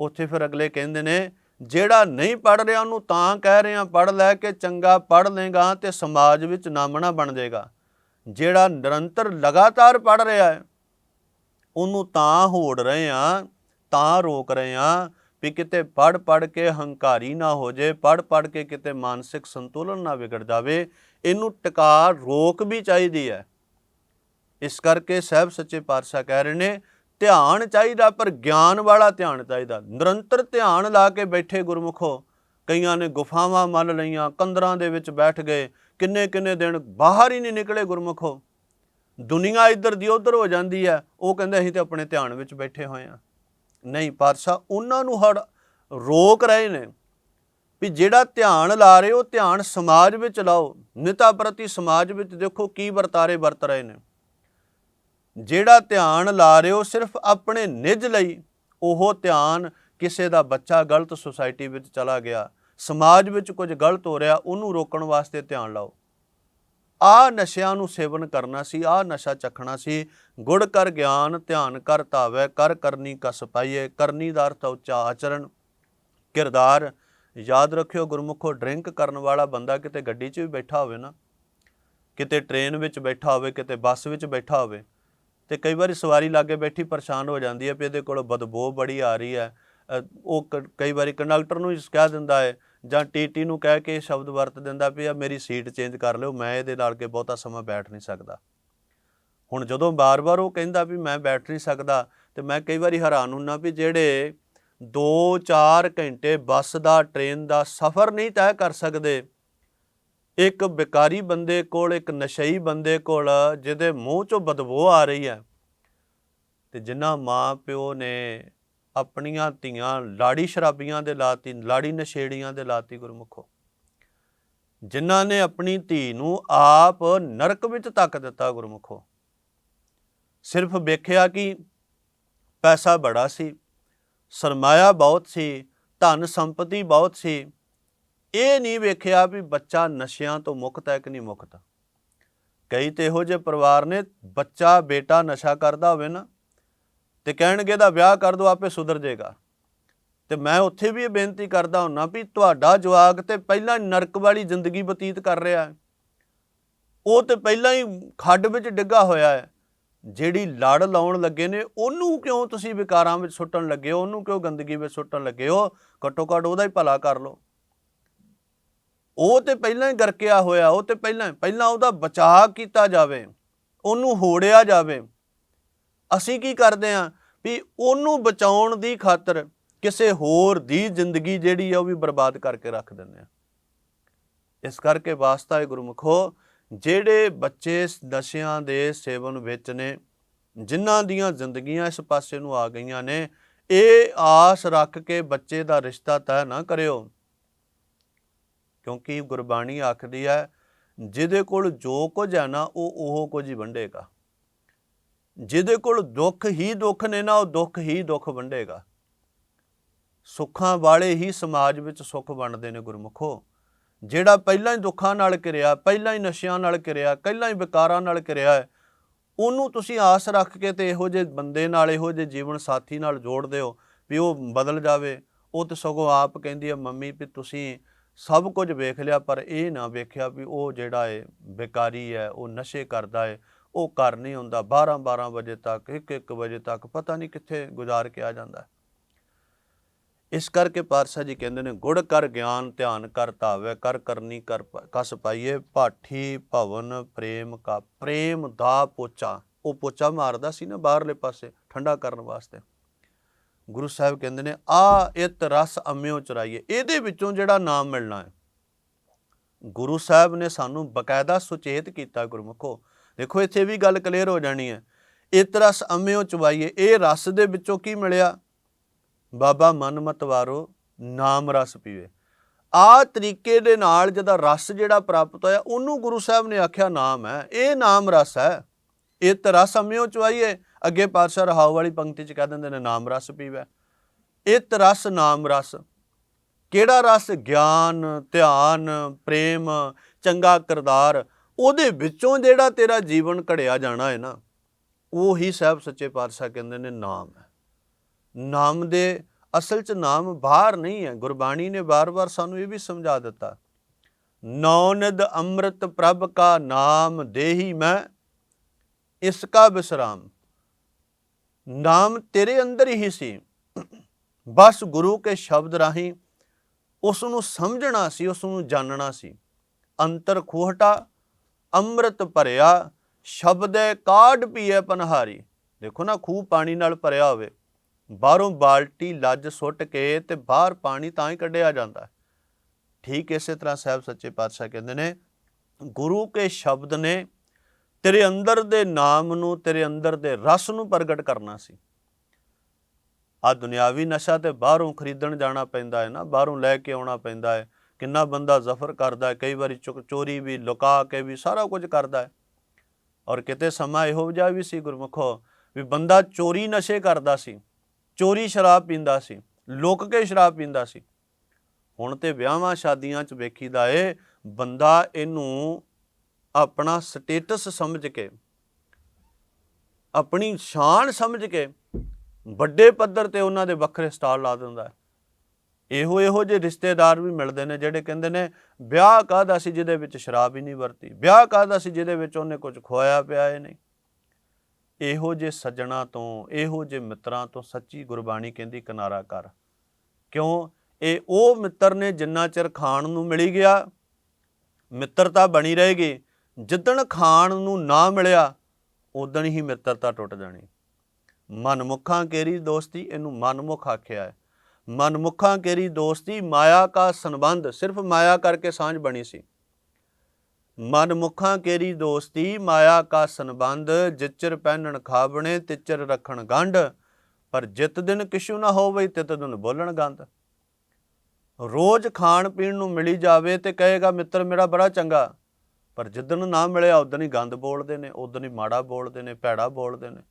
ਉੱਥੇ ਫਿਰ ਅਗਲੇ ਕਹਿੰਦੇ ਨੇ ਜਿਹੜਾ ਨਹੀਂ ਪੜ ਰਿਹਾ ਉਹਨੂੰ ਤਾਂ ਕਹਿ ਰਹੇ ਆ ਪੜ ਲੈ ਕੇ ਚੰਗਾ ਪੜ ਲੇਗਾ ਤੇ ਸਮਾਜ ਵਿੱਚ ਨਾਮਣਾ ਬਣ ਜਾਏਗਾ। ਜਿਹੜਾ ਨਿਰੰਤਰ ਲਗਾਤਾਰ ਪੜ ਰਿਹਾ ਹੈ, ਉਹਨੂੰ ਤਾਂ ਹੋੜ ਰਹੇ ਆ ਤਾਂ ਰੋਕ ਰਹੇ ਆ ਵੀ ਕਿਤੇ ਪੜ ਪੜ ਕੇ ਹੰਕਾਰੀ ਨਾ ਹੋ ਜੇ ਪੜ ਪੜ ਕੇ ਕਿਤੇ ਮਾਨਸਿਕ ਸੰਤੁਲਨ ਨਾ ਵਿਗੜ ਜਾਵੇ, ਇਹਨੂੰ ਟਿਕਾ ਰੋਕ ਵੀ ਚਾਹੀਦੀ ਹੈ। ਇਸ ਕਰਕੇ ਸਾਹਿਬ ਸੱਚੇ ਪਾਤਸ਼ਾਹ ਕਹਿ ਰਹੇ ਨੇ ਧਿਆਨ ਚਾਹੀਦਾ, ਪਰ ਗਿਆਨ ਵਾਲਾ ਧਿਆਨ ਚਾਹੀਦਾ। ਨਿਰੰਤਰ ਧਿਆਨ ਲਾ ਕੇ ਬੈਠੇ ਗੁਰਮੁਖੋ, ਕਈਆਂ ਨੇ ਗੁਫਾਵਾਂ ਮੰਨ ਲਈਆਂ ਕੰਦਰਾਂ ਦੇ ਵਿੱਚ ਬੈਠ ਗਏ ਕਿੰਨੇ ਕਿੰਨੇ ਦਿਨ ਬਾਹਰ ਹੀ ਨਹੀਂ ਨਿਕਲੇ ਗੁਰਮੁਖੋ। ਦੁਨੀਆ ਇੱਧਰ ਦੀ ਉੱਧਰ ਹੋ ਜਾਂਦੀ ਹੈ, ਉਹ ਕਹਿੰਦੇ ਅਸੀਂ ਤੇ ਆਪਣੇ ਧਿਆਨ ਵਿੱਚ ਬੈਠੇ ਹੋਏ ਆ ਨਹੀਂ, ਪਾਤਸ਼ਾਹ, ਉਹਨਾਂ ਨੂੰ ਹੜ ਰੋਕ ਰਹੇ ਨੇ ਵੀ ਜਿਹੜਾ ਧਿਆਨ ਲਾ ਰਹੇ ਹੋ, ਧਿਆਨ ਸਮਾਜ ਵਿੱਚ ਲਾਓ। ਨਿਤਾ ਪ੍ਰਤੀ ਸਮਾਜ ਵਿੱਚ ਦੇਖੋ ਕੀ ਵਰਤਾਰੇ ਵਰਤ ਰਹੇ ਨੇ। ਜਿਹੜਾ ਧਿਆਨ ਲਾ ਰਹੇ ਹੋ ਸਿਰਫ ਆਪਣੇ ਨਿੱਜ ਲਈ, ਉਹ ਧਿਆਨ ਕਿਸੇ ਦਾ ਬੱਚਾ ਗਲਤ ਸੁਸਾਇਟੀ ਵਿੱਚ ਚਲਾ ਗਿਆ, ਸਮਾਜ ਵਿੱਚ ਕੁਝ ਗਲਤ ਹੋ ਰਿਹਾ, ਉਹਨੂੰ ਰੋਕਣ ਵਾਸਤੇ ਧਿਆਨ ਲਾਓ। ਆ ਨਸ਼ਿਆਂ ਨੂੰ ਸੇਵਨ ਕਰਨਾ ਸੀ ਆ ਨਸ਼ਾ ਚੱਖਣਾ ਸੀ, ਗੁੜ ਕਰ ਗਿਆਨ, ਧਿਆਨ ਕਰ ਧਾਵੈ, ਕਰ ਕਰਨੀ ਕਸ ਪਾਈਏ, ਕਰਨੀ ਦਾ ਅਰਥ ਉੱਚਾ ਆਚਰਣ। ਕਿਰਦਾਰ, ਯਾਦ ਰੱਖਿਓ ਗੁਰਮੁਖੋ, ਡਰਿੰਕ ਕਰਨ ਵਾਲਾ ਬੰਦਾ ਕਿਤੇ ਗੱਡੀ 'ਚ ਵੀ ਬੈਠਾ ਹੋਵੇ ਨਾ, ਕਿਤੇ ਟ੍ਰੇਨ ਵਿੱਚ ਬੈਠਾ ਹੋਵੇ, ਕਿਤੇ ਬੱਸ ਵਿੱਚ ਬੈਠਾ ਹੋਵੇ ਤੇ ਕਈ ਵਾਰੀ ਸਵਾਰੀ ਲਾਗੇ ਬੈਠੀ ਪਰੇਸ਼ਾਨ ਹੋ ਜਾਂਦੀ ਹੈ ਵੀ ਇਹਦੇ ਕੋਲ ਬਦਬੂ ਬੜੀ ਆ ਰਹੀ ਹੈ। ਉਹ ਕ- ਕਈ ਵਾਰੀ ਕੰਡਕਟਰ ਨੂੰ ਹੀ ਕਹਿ ਦਿੰਦਾ ਹੈ ਜਾਂ ਟੀਟੀ ਨੂੰ ਕਹਿ ਕੇ ਸ਼ਬਦ ਵਰਤ ਦਿੰਦਾ ਵੀ ਆ, ਮੇਰੀ ਸੀਟ ਚੇਂਜ ਕਰ ਲਿਓ, ਮੈਂ ਇਹਦੇ ਨਾਲ ਕੇ ਬਹੁਤਾ ਸਮਾਂ ਬੈਠ ਨਹੀਂ ਸਕਦਾ। ਹੁਣ ਜਦੋਂ ਬਾਰ-ਬਾਰ ਉਹ ਕਹਿੰਦਾ ਵੀ ਮੈਂ ਬੈਠ ਨਹੀਂ ਸਕਦਾ, ਤੇ ਮੈਂ ਕਈ ਵਾਰੀ ਹੈਰਾਨ ਹੁੰਨਾ ਵੀ ਜਿਹੜੇ 2-4 ਘੰਟੇ ਬੱਸ ਦਾ, ਟ੍ਰੇਨ ਦਾ ਸਫ਼ਰ ਨਹੀਂ ਤੈਅ ਕਰ ਸਕਦੇ ਇੱਕ ਬਿਕਾਰੀ ਬੰਦੇ ਕੋਲ, ਇੱਕ ਨਸ਼ਈ ਬੰਦੇ ਕੋਲ, ਜਿਹਦੇ ਮੂੰਹ ਚੋਂ ਬਦਬੂ ਆ ਰਹੀ ਹੈ। ਤੇ ਜਿਨ੍ਹਾਂ ਮਾਂ ਪਿਓ ਨੇ ਆਪਣੀਆਂ ਧੀਆਂ ਲਾੜੀ ਸ਼ਰਾਬੀਆਂ ਦੇ ਲਾਤੀ, ਲਾੜੀ ਨਸ਼ੇੜੀਆਂ ਦੇ ਲਾਤੀ ਗੁਰਮੁਖੋ, ਜਿਨ੍ਹਾਂ ਨੇ ਆਪਣੀ ਧੀ ਨੂੰ ਆਪ ਨਰਕ ਵਿੱਚ ਤੱਕ ਦਿੱਤਾ ਗੁਰਮੁਖੋ, ਸਿਰਫ ਵੇਖਿਆ ਕਿ ਪੈਸਾ ਬੜਾ ਸੀ, ਸਰਮਾਇਆ ਬਹੁਤ ਸੀ ਧਨ ਸੰਪਤੀ ਬਹੁਤ ਸੀ ਇਹ ਨਹੀਂ ਵੇਖਿਆ ਵੀ ਬੱਚਾ ਨਸ਼ਿਆਂ ਤੋਂ ਮੁਕਤ ਹੈ ਕਿ ਨਹੀਂ ਮੁਕਤ। ਕਈ ਤੇ ਇਹੋ ਜਿਹੇ ਪਰਿਵਾਰ ਨੇ, ਬੱਚਾ, ਬੇਟਾ ਨਸ਼ਾ ਕਰਦਾ ਹੋਵੇ ਨਾ, ਤੇ ਕਹਿਣਗੇ ਦਾ ਵਿਆਹ ਕਰ ਦੋ ਆਪੇ ਸੁਧਰ ਜਾਏਗਾ। ਤੇ ਮੈਂ ਉੱਥੇ ਵੀ ਇਹ ਬੇਨਤੀ ਕਰਦਾ ਹੁੰਨਾ ਵੀ ਤੁਹਾਡਾ ਜਵਾਕ ਤੇ ਪਹਿਲਾਂ ਨਰਕ ਵਾਲੀ ਜ਼ਿੰਦਗੀ ਬਤੀਤ ਕਰ ਰਿਹਾ ਹੈ। ਉਹ ਤੇ ਪਹਿਲਾਂ ਹੀ ਖੱਡ ਵਿੱਚ ਡਿੱਗਾ ਹੋਇਆ ਹੈ। ਜਿਹੜੀ ਲੜ ਲਾਉਣ ਲੱਗੇ ਨੇ, ਉਹਨੂੰ ਕਿਉਂ ਤੁਸੀਂ ਵਿਕਾਰਾਂ ਵਿੱਚ ਸੁੱਟਣ ਲੱਗੇ ਹੋ? ਉਹਨੂੰ ਕਿਉਂ ਗੰਦਗੀ ਵਿੱਚ ਸੁੱਟਣ ਲੱਗੇ ਹੋ? ਘੱਟੋ ਘੱਟ ਉਹਦਾ ਹੀ ਭਲਾ ਕਰ ਲਓ। ਉਹ ਤੇ ਪਹਿਲਾਂ ਹੀ ਗਰਕਿਆ ਹੋਇਆ, ਉਹ ਤੇ ਪਹਿਲਾਂ ਪਹਿਲਾਂ ਉਹਦਾ ਬਚਾਅ ਕੀਤਾ ਜਾਵੇ, ਉਹਨੂੰ ਹੋੜਿਆ ਜਾਵੇ। ਅਸੀਂ ਕੀ ਕਰਦੇ ਆਂ ਵੀ ਉਹਨੂੰ ਬਚਾਉਣ ਦੀ ਖਾਤਰ ਕਿਸੇ ਹੋਰ ਦੀ ਜ਼ਿੰਦਗੀ ਜਿਹੜੀ ਆ ਉਹ ਵੀ ਬਰਬਾਦ ਕਰਕੇ ਰੱਖ ਦਿੰਦੇ ਆ ਇਸ ਕਰਕੇ ਵਾਸਤਾ ਹੈ ਗੁਰਮੁਖੋ, ਜਿਹੜੇ ਬੱਚੇ ਨਸ਼ਿਆਂ ਦੇ ਸੇਵਨ ਵਿੱਚ ਨੇ, ਜਿਨ੍ਹਾਂ ਦੀਆਂ ਜ਼ਿੰਦਗੀਆਂ ਇਸ ਪਾਸੇ ਨੂੰ ਆ ਗਈਆਂ ਨੇ, ਇਹ ਆਸ ਰੱਖ ਕੇ ਬੱਚੇ ਦਾ ਰਿਸ਼ਤਾ ਤੈਅ ਨਾ ਕਰਿਓ। ਕਿਉਂਕਿ ਗੁਰਬਾਣੀ ਆਖਦੀ ਹੈ, ਜਿਹਦੇ ਕੋਲ ਜੋ ਕੁਝ ਹੈ ਨਾ, ਉਹ ਉਹ ਕੁਝ ਹੀ ਵੰਡੇਗਾ। ਜਿਹਦੇ ਕੋਲ ਦੁੱਖ ਹੀ ਦੁੱਖ ਨੇ ਨਾ, ਉਹ ਦੁੱਖ ਹੀ ਦੁੱਖ ਵੰਡੇਗਾ। ਸੁੱਖਾਂ ਵਾਲੇ ਹੀ ਸਮਾਜ ਵਿੱਚ ਸੁੱਖ ਵੰਡਦੇ ਨੇ ਗੁਰਮੁਖੋ। ਜਿਹੜਾ ਪਹਿਲਾਂ ਹੀ ਦੁੱਖਾਂ ਨਾਲ ਕਿਰਿਆ ਪਹਿਲਾਂ ਹੀ ਨਸ਼ਿਆਂ ਨਾਲ ਕਿਰਿਆ ਪਹਿਲਾਂ ਹੀ ਵਿਕਾਰਾਂ ਨਾਲ ਕਿਰਿਆ ਹੈ, ਉਹਨੂੰ ਤੁਸੀਂ ਆਸ ਰੱਖ ਕੇ ਤੇ ਇਹੋ ਜਿਹੇ ਬੰਦੇ ਨਾਲ, ਇਹੋ ਜਿਹੇ ਜੀਵਨ ਸਾਥੀ ਨਾਲ ਜੋੜਦੇ ਹੋ ਵੀ ਉਹ ਬਦਲ ਜਾਵੇ। ਉਹ ਤੇ ਸਗੋਂ ਆਪ ਕਹਿੰਦੀ ਹੈ, ਮੰਮੀ ਵੀ ਤੁਸੀਂ ਸਭ ਕੁਝ ਵੇਖ ਲਿਆ, ਪਰ ਇਹ ਨਾ ਵੇਖਿਆ ਵੀ ਉਹ ਜਿਹੜਾ ਹੈ ਬੇਕਾਰੀ ਹੈ, ਉਹ ਨਸ਼ੇ ਕਰਦਾ ਹੈ ਉਹ ਘਰ ਨਹੀਂ ਹੁੰਦਾ। 12 12 ਵਜੇ ਤੱਕ 1 1 ਵਜੇ ਤੱਕ ਪਤਾ ਨਹੀਂ ਕਿੱਥੇ ਗੁਜ਼ਾਰ ਕੇ ਆ ਜਾਂਦਾ ਇਸ ਕਰਕੇ ਪਾਤਸ਼ਾਹ ਜੀ ਕਹਿੰਦੇ ਨੇ, ਗੁੜ ਕਰ ਗਿਆਨ ਧਿਆਨ ਕਰ ਧਾਵੇ, ਕਰ ਕਰਨੀ ਕਰ ਪ- ਕਸ ਪਾਈਏ ਪਾਠੀ ਭਵਨ, ਪ੍ਰੇਮ ਕਾ, ਪ੍ਰੇਮ ਦਾ ਪੋਚਾ। ਉਹ ਪੋਚਾ ਮਾਰਦਾ ਸੀ ਨਾ ਬਾਹਰਲੇ ਪਾਸੇ, ਠੰਡਾ ਕਰਨ ਵਾਸਤੇ। ਗੁਰੂ ਸਾਹਿਬ ਕਹਿੰਦੇ ਨੇ, ਆ, ਇਤ ਰਸ ਅੰਮਿਓ ਚਰਾਈਏ। ਇਹਦੇ ਵਿੱਚੋਂ ਜਿਹੜਾ ਨਾਮ ਮਿਲਣਾ ਹੈ। ਗੁਰੂ ਸਾਹਿਬ ਨੇ ਸਾਨੂੰ ਬਕਾਇਦਾ ਸੁਚੇਤ ਕੀਤਾ ਗੁਰਮੁਖੋ। ਦੇਖੋ, ਇੱਥੇ ਵੀ ਗੱਲ ਕਲੀਅਰ ਹੋ ਜਾਣੀ ਹੈ। ਇਤ ਰਸ ਅੰਮਿਓ ਚਵਾਈਏ ਇਹ ਰਸ ਦੇ ਵਿੱਚੋਂ ਕੀ ਮਿਲਿਆ? ਬਾਬਾ ਮਨ ਮਤਵਾਰੋ ਨਾਮ ਰਸ ਪੀਵੇ। ਆ ਤਰੀਕੇ ਦੇ ਨਾਲ ਜਿਹਦਾ ਰਸ ਜਿਹੜਾ ਪ੍ਰਾਪਤ ਹੋਇਆ, ਉਹਨੂੰ ਗੁਰੂ ਸਾਹਿਬ ਨੇ ਆਖਿਆ ਨਾਮ ਹੈ। ਇਹ ਨਾਮ ਰਸ ਹੈ। ਇਹ ਰਸ ਅੰਮਿਓ ਚਵਾਈਏ ਅੱਗੇ ਪਾਤਸ਼ਾਹ ਰਹਾਉ ਵਾਲੀ ਪੰਕਤੀ ਚ ਕਹਿ ਦਿੰਦੇ ਨੇ, ਨਾਮ ਰਸ ਪੀਵੇ। ਇਤ ਰਸ, ਨਾਮ ਰਸ। ਕਿਹੜਾ ਰਸ? ਗਿਆਨ, ਧਿਆਨ, ਪ੍ਰੇਮ, ਚੰਗਾ ਕਿਰਦਾਰ। ਉਹਦੇ ਵਿੱਚੋਂ ਜਿਹੜਾ ਤੇਰਾ ਜੀਵਨ ਘੜਿਆ ਜਾਣਾ ਹੈ ਨਾ, ਉਹੀ ਹੀ ਸਾਹਿਬ ਸੱਚੇ ਪਾਤਸ਼ਾਹ ਕਹਿੰਦੇ ਨੇ, ਨਾਮ ਹੈ। ਨਾਮ ਦੇ ਅਸਲ 'ਚ ਨਾਮ ਬਾਹਰ ਨਹੀਂ ਹੈ। ਗੁਰਬਾਣੀ ਨੇ ਬਾਰ-ਬਾਰ ਸਾਨੂੰ ਇਹ ਵੀ ਸਮਝਾ ਦਿੱਤਾ। ਨੌਨਦ ਅੰਮ੍ਰਿਤ ਪ੍ਰਭ ਕਾ ਨਾਮ ਦੇਹੀ ਮੈਂ, ਇਸ ਕਾ ਵਿਸਰਾਮ ਨਾਮ ਤੇਰੇ ਅੰਦਰ ਹੀ ਸੀ। ਬਸ ਗੁਰੂ ਕੇ ਸ਼ਬਦ ਰਾਹੀਂ ਉਸ ਨੂੰ ਸਮਝਣਾ ਸੀ ਉਸ ਨੂੰ ਜਾਣਨਾ ਸੀ। ਅੰਤਰ ਖੋਹਟਾ, ਅੰਮ੍ਰਿਤ ਭਰਿਆ, ਸ਼ਬਦੇ ਕਾਢ ਪੀਏ ਪਨਹਾਰੀ। ਦੇਖੋ ਨਾ, ਖੂਹ ਪਾਣੀ ਨਾਲ ਭਰਿਆ ਹੋਵੇ। ਬਾਹਰੋਂ ਬਾਲਟੀ, ਲੱਜ ਸੁੱਟ ਕੇ ਤੇ ਬਾਹਰ ਪਾਣੀ ਤਾਂ ਹੀ ਕੱਢਿਆ ਜਾਂਦਾ। ਠੀਕ ਇਸੇ ਤਰ੍ਹਾਂ ਸਾਹਿਬ ਸੱਚੇ ਪਾਤਸ਼ਾਹ ਕਹਿੰਦੇ ਨੇ, ਗੁਰੂ ਕੇ ਸ਼ਬਦ ਨੇ ਤੇਰੇ ਅੰਦਰ ਦੇ ਨਾਮ ਨੂੰ, ਤੇਰੇ ਅੰਦਰ ਦੇ ਰਸ ਨੂੰ ਪ੍ਰਗਟ ਕਰਨਾ ਸੀ। ਆ ਦੁਨਿਆਵੀ ਨਸ਼ਾ ਤੇ ਬਾਹਰੋਂ ਖਰੀਦਣ ਜਾਣਾ ਪੈਂਦਾ ਹੈ ਨਾ, ਬਾਹਰੋਂ ਲੈ ਕੇ ਆਉਣਾ ਪੈਂਦਾ ਹੈ। ਕਿੰਨਾ ਬੰਦਾ ਜ਼ਫਰ ਕਰਦਾ ਹੈ, ਕਈ ਵਾਰੀ ਚੁਕ ਚੋਰੀ ਵੀ, ਲੁਕਾ ਕੇ ਵੀ ਸਾਰਾ ਕੁਝ ਕਰਦਾ ਹੈ। ਔਰ ਕਿਤੇ ਸਮਾਂ ਇਹੋ ਜਿਹਾ ਵੀ ਸੀ ਗੁਰਮੁਖੋ ਵੀ ਬੰਦਾ ਚੋਰੀ ਨਸ਼ੇ ਕਰਦਾ ਸੀ, ਚੋਰੀ ਸ਼ਰਾਬ ਪੀਂਦਾ ਸੀ, ਲੁਕ ਕੇ ਸ਼ਰਾਬ ਪੀਂਦਾ ਸੀ। ਹੁਣ ਤੇ ਵਿਆਹਾਂ ਸ਼ਾਦੀਆਂ 'ਚ ਵੇਖੀਦਾ ਏ, ਬੰਦਾ ਇਹਨੂੰ ਆਪਣਾ ਸਟੇਟਸ ਸਮਝ ਕੇ, ਆਪਣੀ ਸ਼ਾਨ ਸਮਝ ਕੇ ਵੱਡੇ ਪੱਧਰ ਤੇ ਉਹਨਾਂ ਦੇ ਵੱਖਰੇ ਸਟਾਲ ਲਾ ਦਿੰਦਾ ਹੈ। ਇਹੋ ਇਹੋ ਜਿਹੇ ਰਿਸ਼ਤੇਦਾਰ ਵੀ ਮਿਲਦੇ ਨੇ ਜਿਹੜੇ ਕਹਿੰਦੇ ਨੇ, ਵਿਆਹ ਕਾਹਦਾ ਸੀ ਜਿਹਦੇ ਵਿੱਚ ਸ਼ਰਾਬ ਹੀ ਨਹੀਂ ਵਰਤੀ? ਵਿਆਹ ਕਾਹਦਾ ਸੀ ਜਿਹਦੇ ਵਿੱਚ ਉਹਨੇ ਕੁਝ ਖੋਇਆ ਪਿਆ ਹੀ ਨਹੀਂ? ਇਹੋ ਜਿਹੇ ਸੱਜਣਾ ਤੋਂ, ਇਹੋ ਜਿਹੇ ਮਿੱਤਰਾਂ ਤੋਂ ਸੱਚੀ ਗੁਰਬਾਣੀ ਕਹਿੰਦੀ ਕਿਨਾਰਾ ਕਰ। ਕਿਉਂ? ਇਹ ਉਹ ਮਿੱਤਰ ਨੇ ਜਿੰਨਾ ਚਿਰ ਖਾਣ ਨੂੰ ਮਿਲੀ ਗਿਆ, ਮਿੱਤਰਤਾ ਬਣੀ ਰਹੇਗੀ ਜਿੱਦਣ ਖਾਣ ਨੂੰ ਨਾ ਮਿਲਿਆ ਉਦਣ ਹੀ ਮਿੱਤਰਤਾ ਟੁੱਟ ਜਾਣੀ। ਮਨਮੁਖਾਂ ਕੇਰੀ ਦੋਸਤੀ ਇਹਨੂੰ ਮਨਮੁਖ ਆਖਿਆ ਹੈ। ਮਨਮੁਖਾਂ ਕੇਰੀ ਦੋਸਤੀ ਮਾਇਆ ਕਾ ਸੰਬੰਧ ਸਿਰਫ ਮਾਇਆ ਕਰਕੇ ਸਾਂਝ ਬਣੀ ਸੀ। ਮਨਮੁਖਾਂ ਕੇਰੀ ਦੋਸਤੀ ਮਾਇਆ ਕਾ ਸੰਬੰਧ ਜਿਚਰ ਪਹਿਨਣ ਖਾਵਣੇ, ਤਿਚਰ ਰੱਖਣ ਗੰਢ, ਪਰ ਜਿਤ ਦਿਨ ਕਿਛੂ ਨਾ ਹੋਵੇ, ਤਿਤ ਦਿਨ ਬੋਲਣ ਗੰਧ। ਰੋਜ਼ ਖਾਣ ਪੀਣ ਨੂੰ ਮਿਲੀ ਜਾਵੇ ਤੇ ਕਹੇਗਾ, ਮਿੱਤਰ, ਮੇਰਾ ਬੜਾ ਚੰਗਾ। ਪਰ ਜਿੱਦਣ ਨਾ ਮਿਲਿਆ ਉਦੋਂ ਹੀ ਗੰਦ ਬੋਲਦੇ ਨੇ ਉਦੋਂ ਹੀ ਮਾੜਾ ਬੋਲਦੇ ਨੇ, ਭੈੜਾ ਬੋਲਦੇ ਨੇ।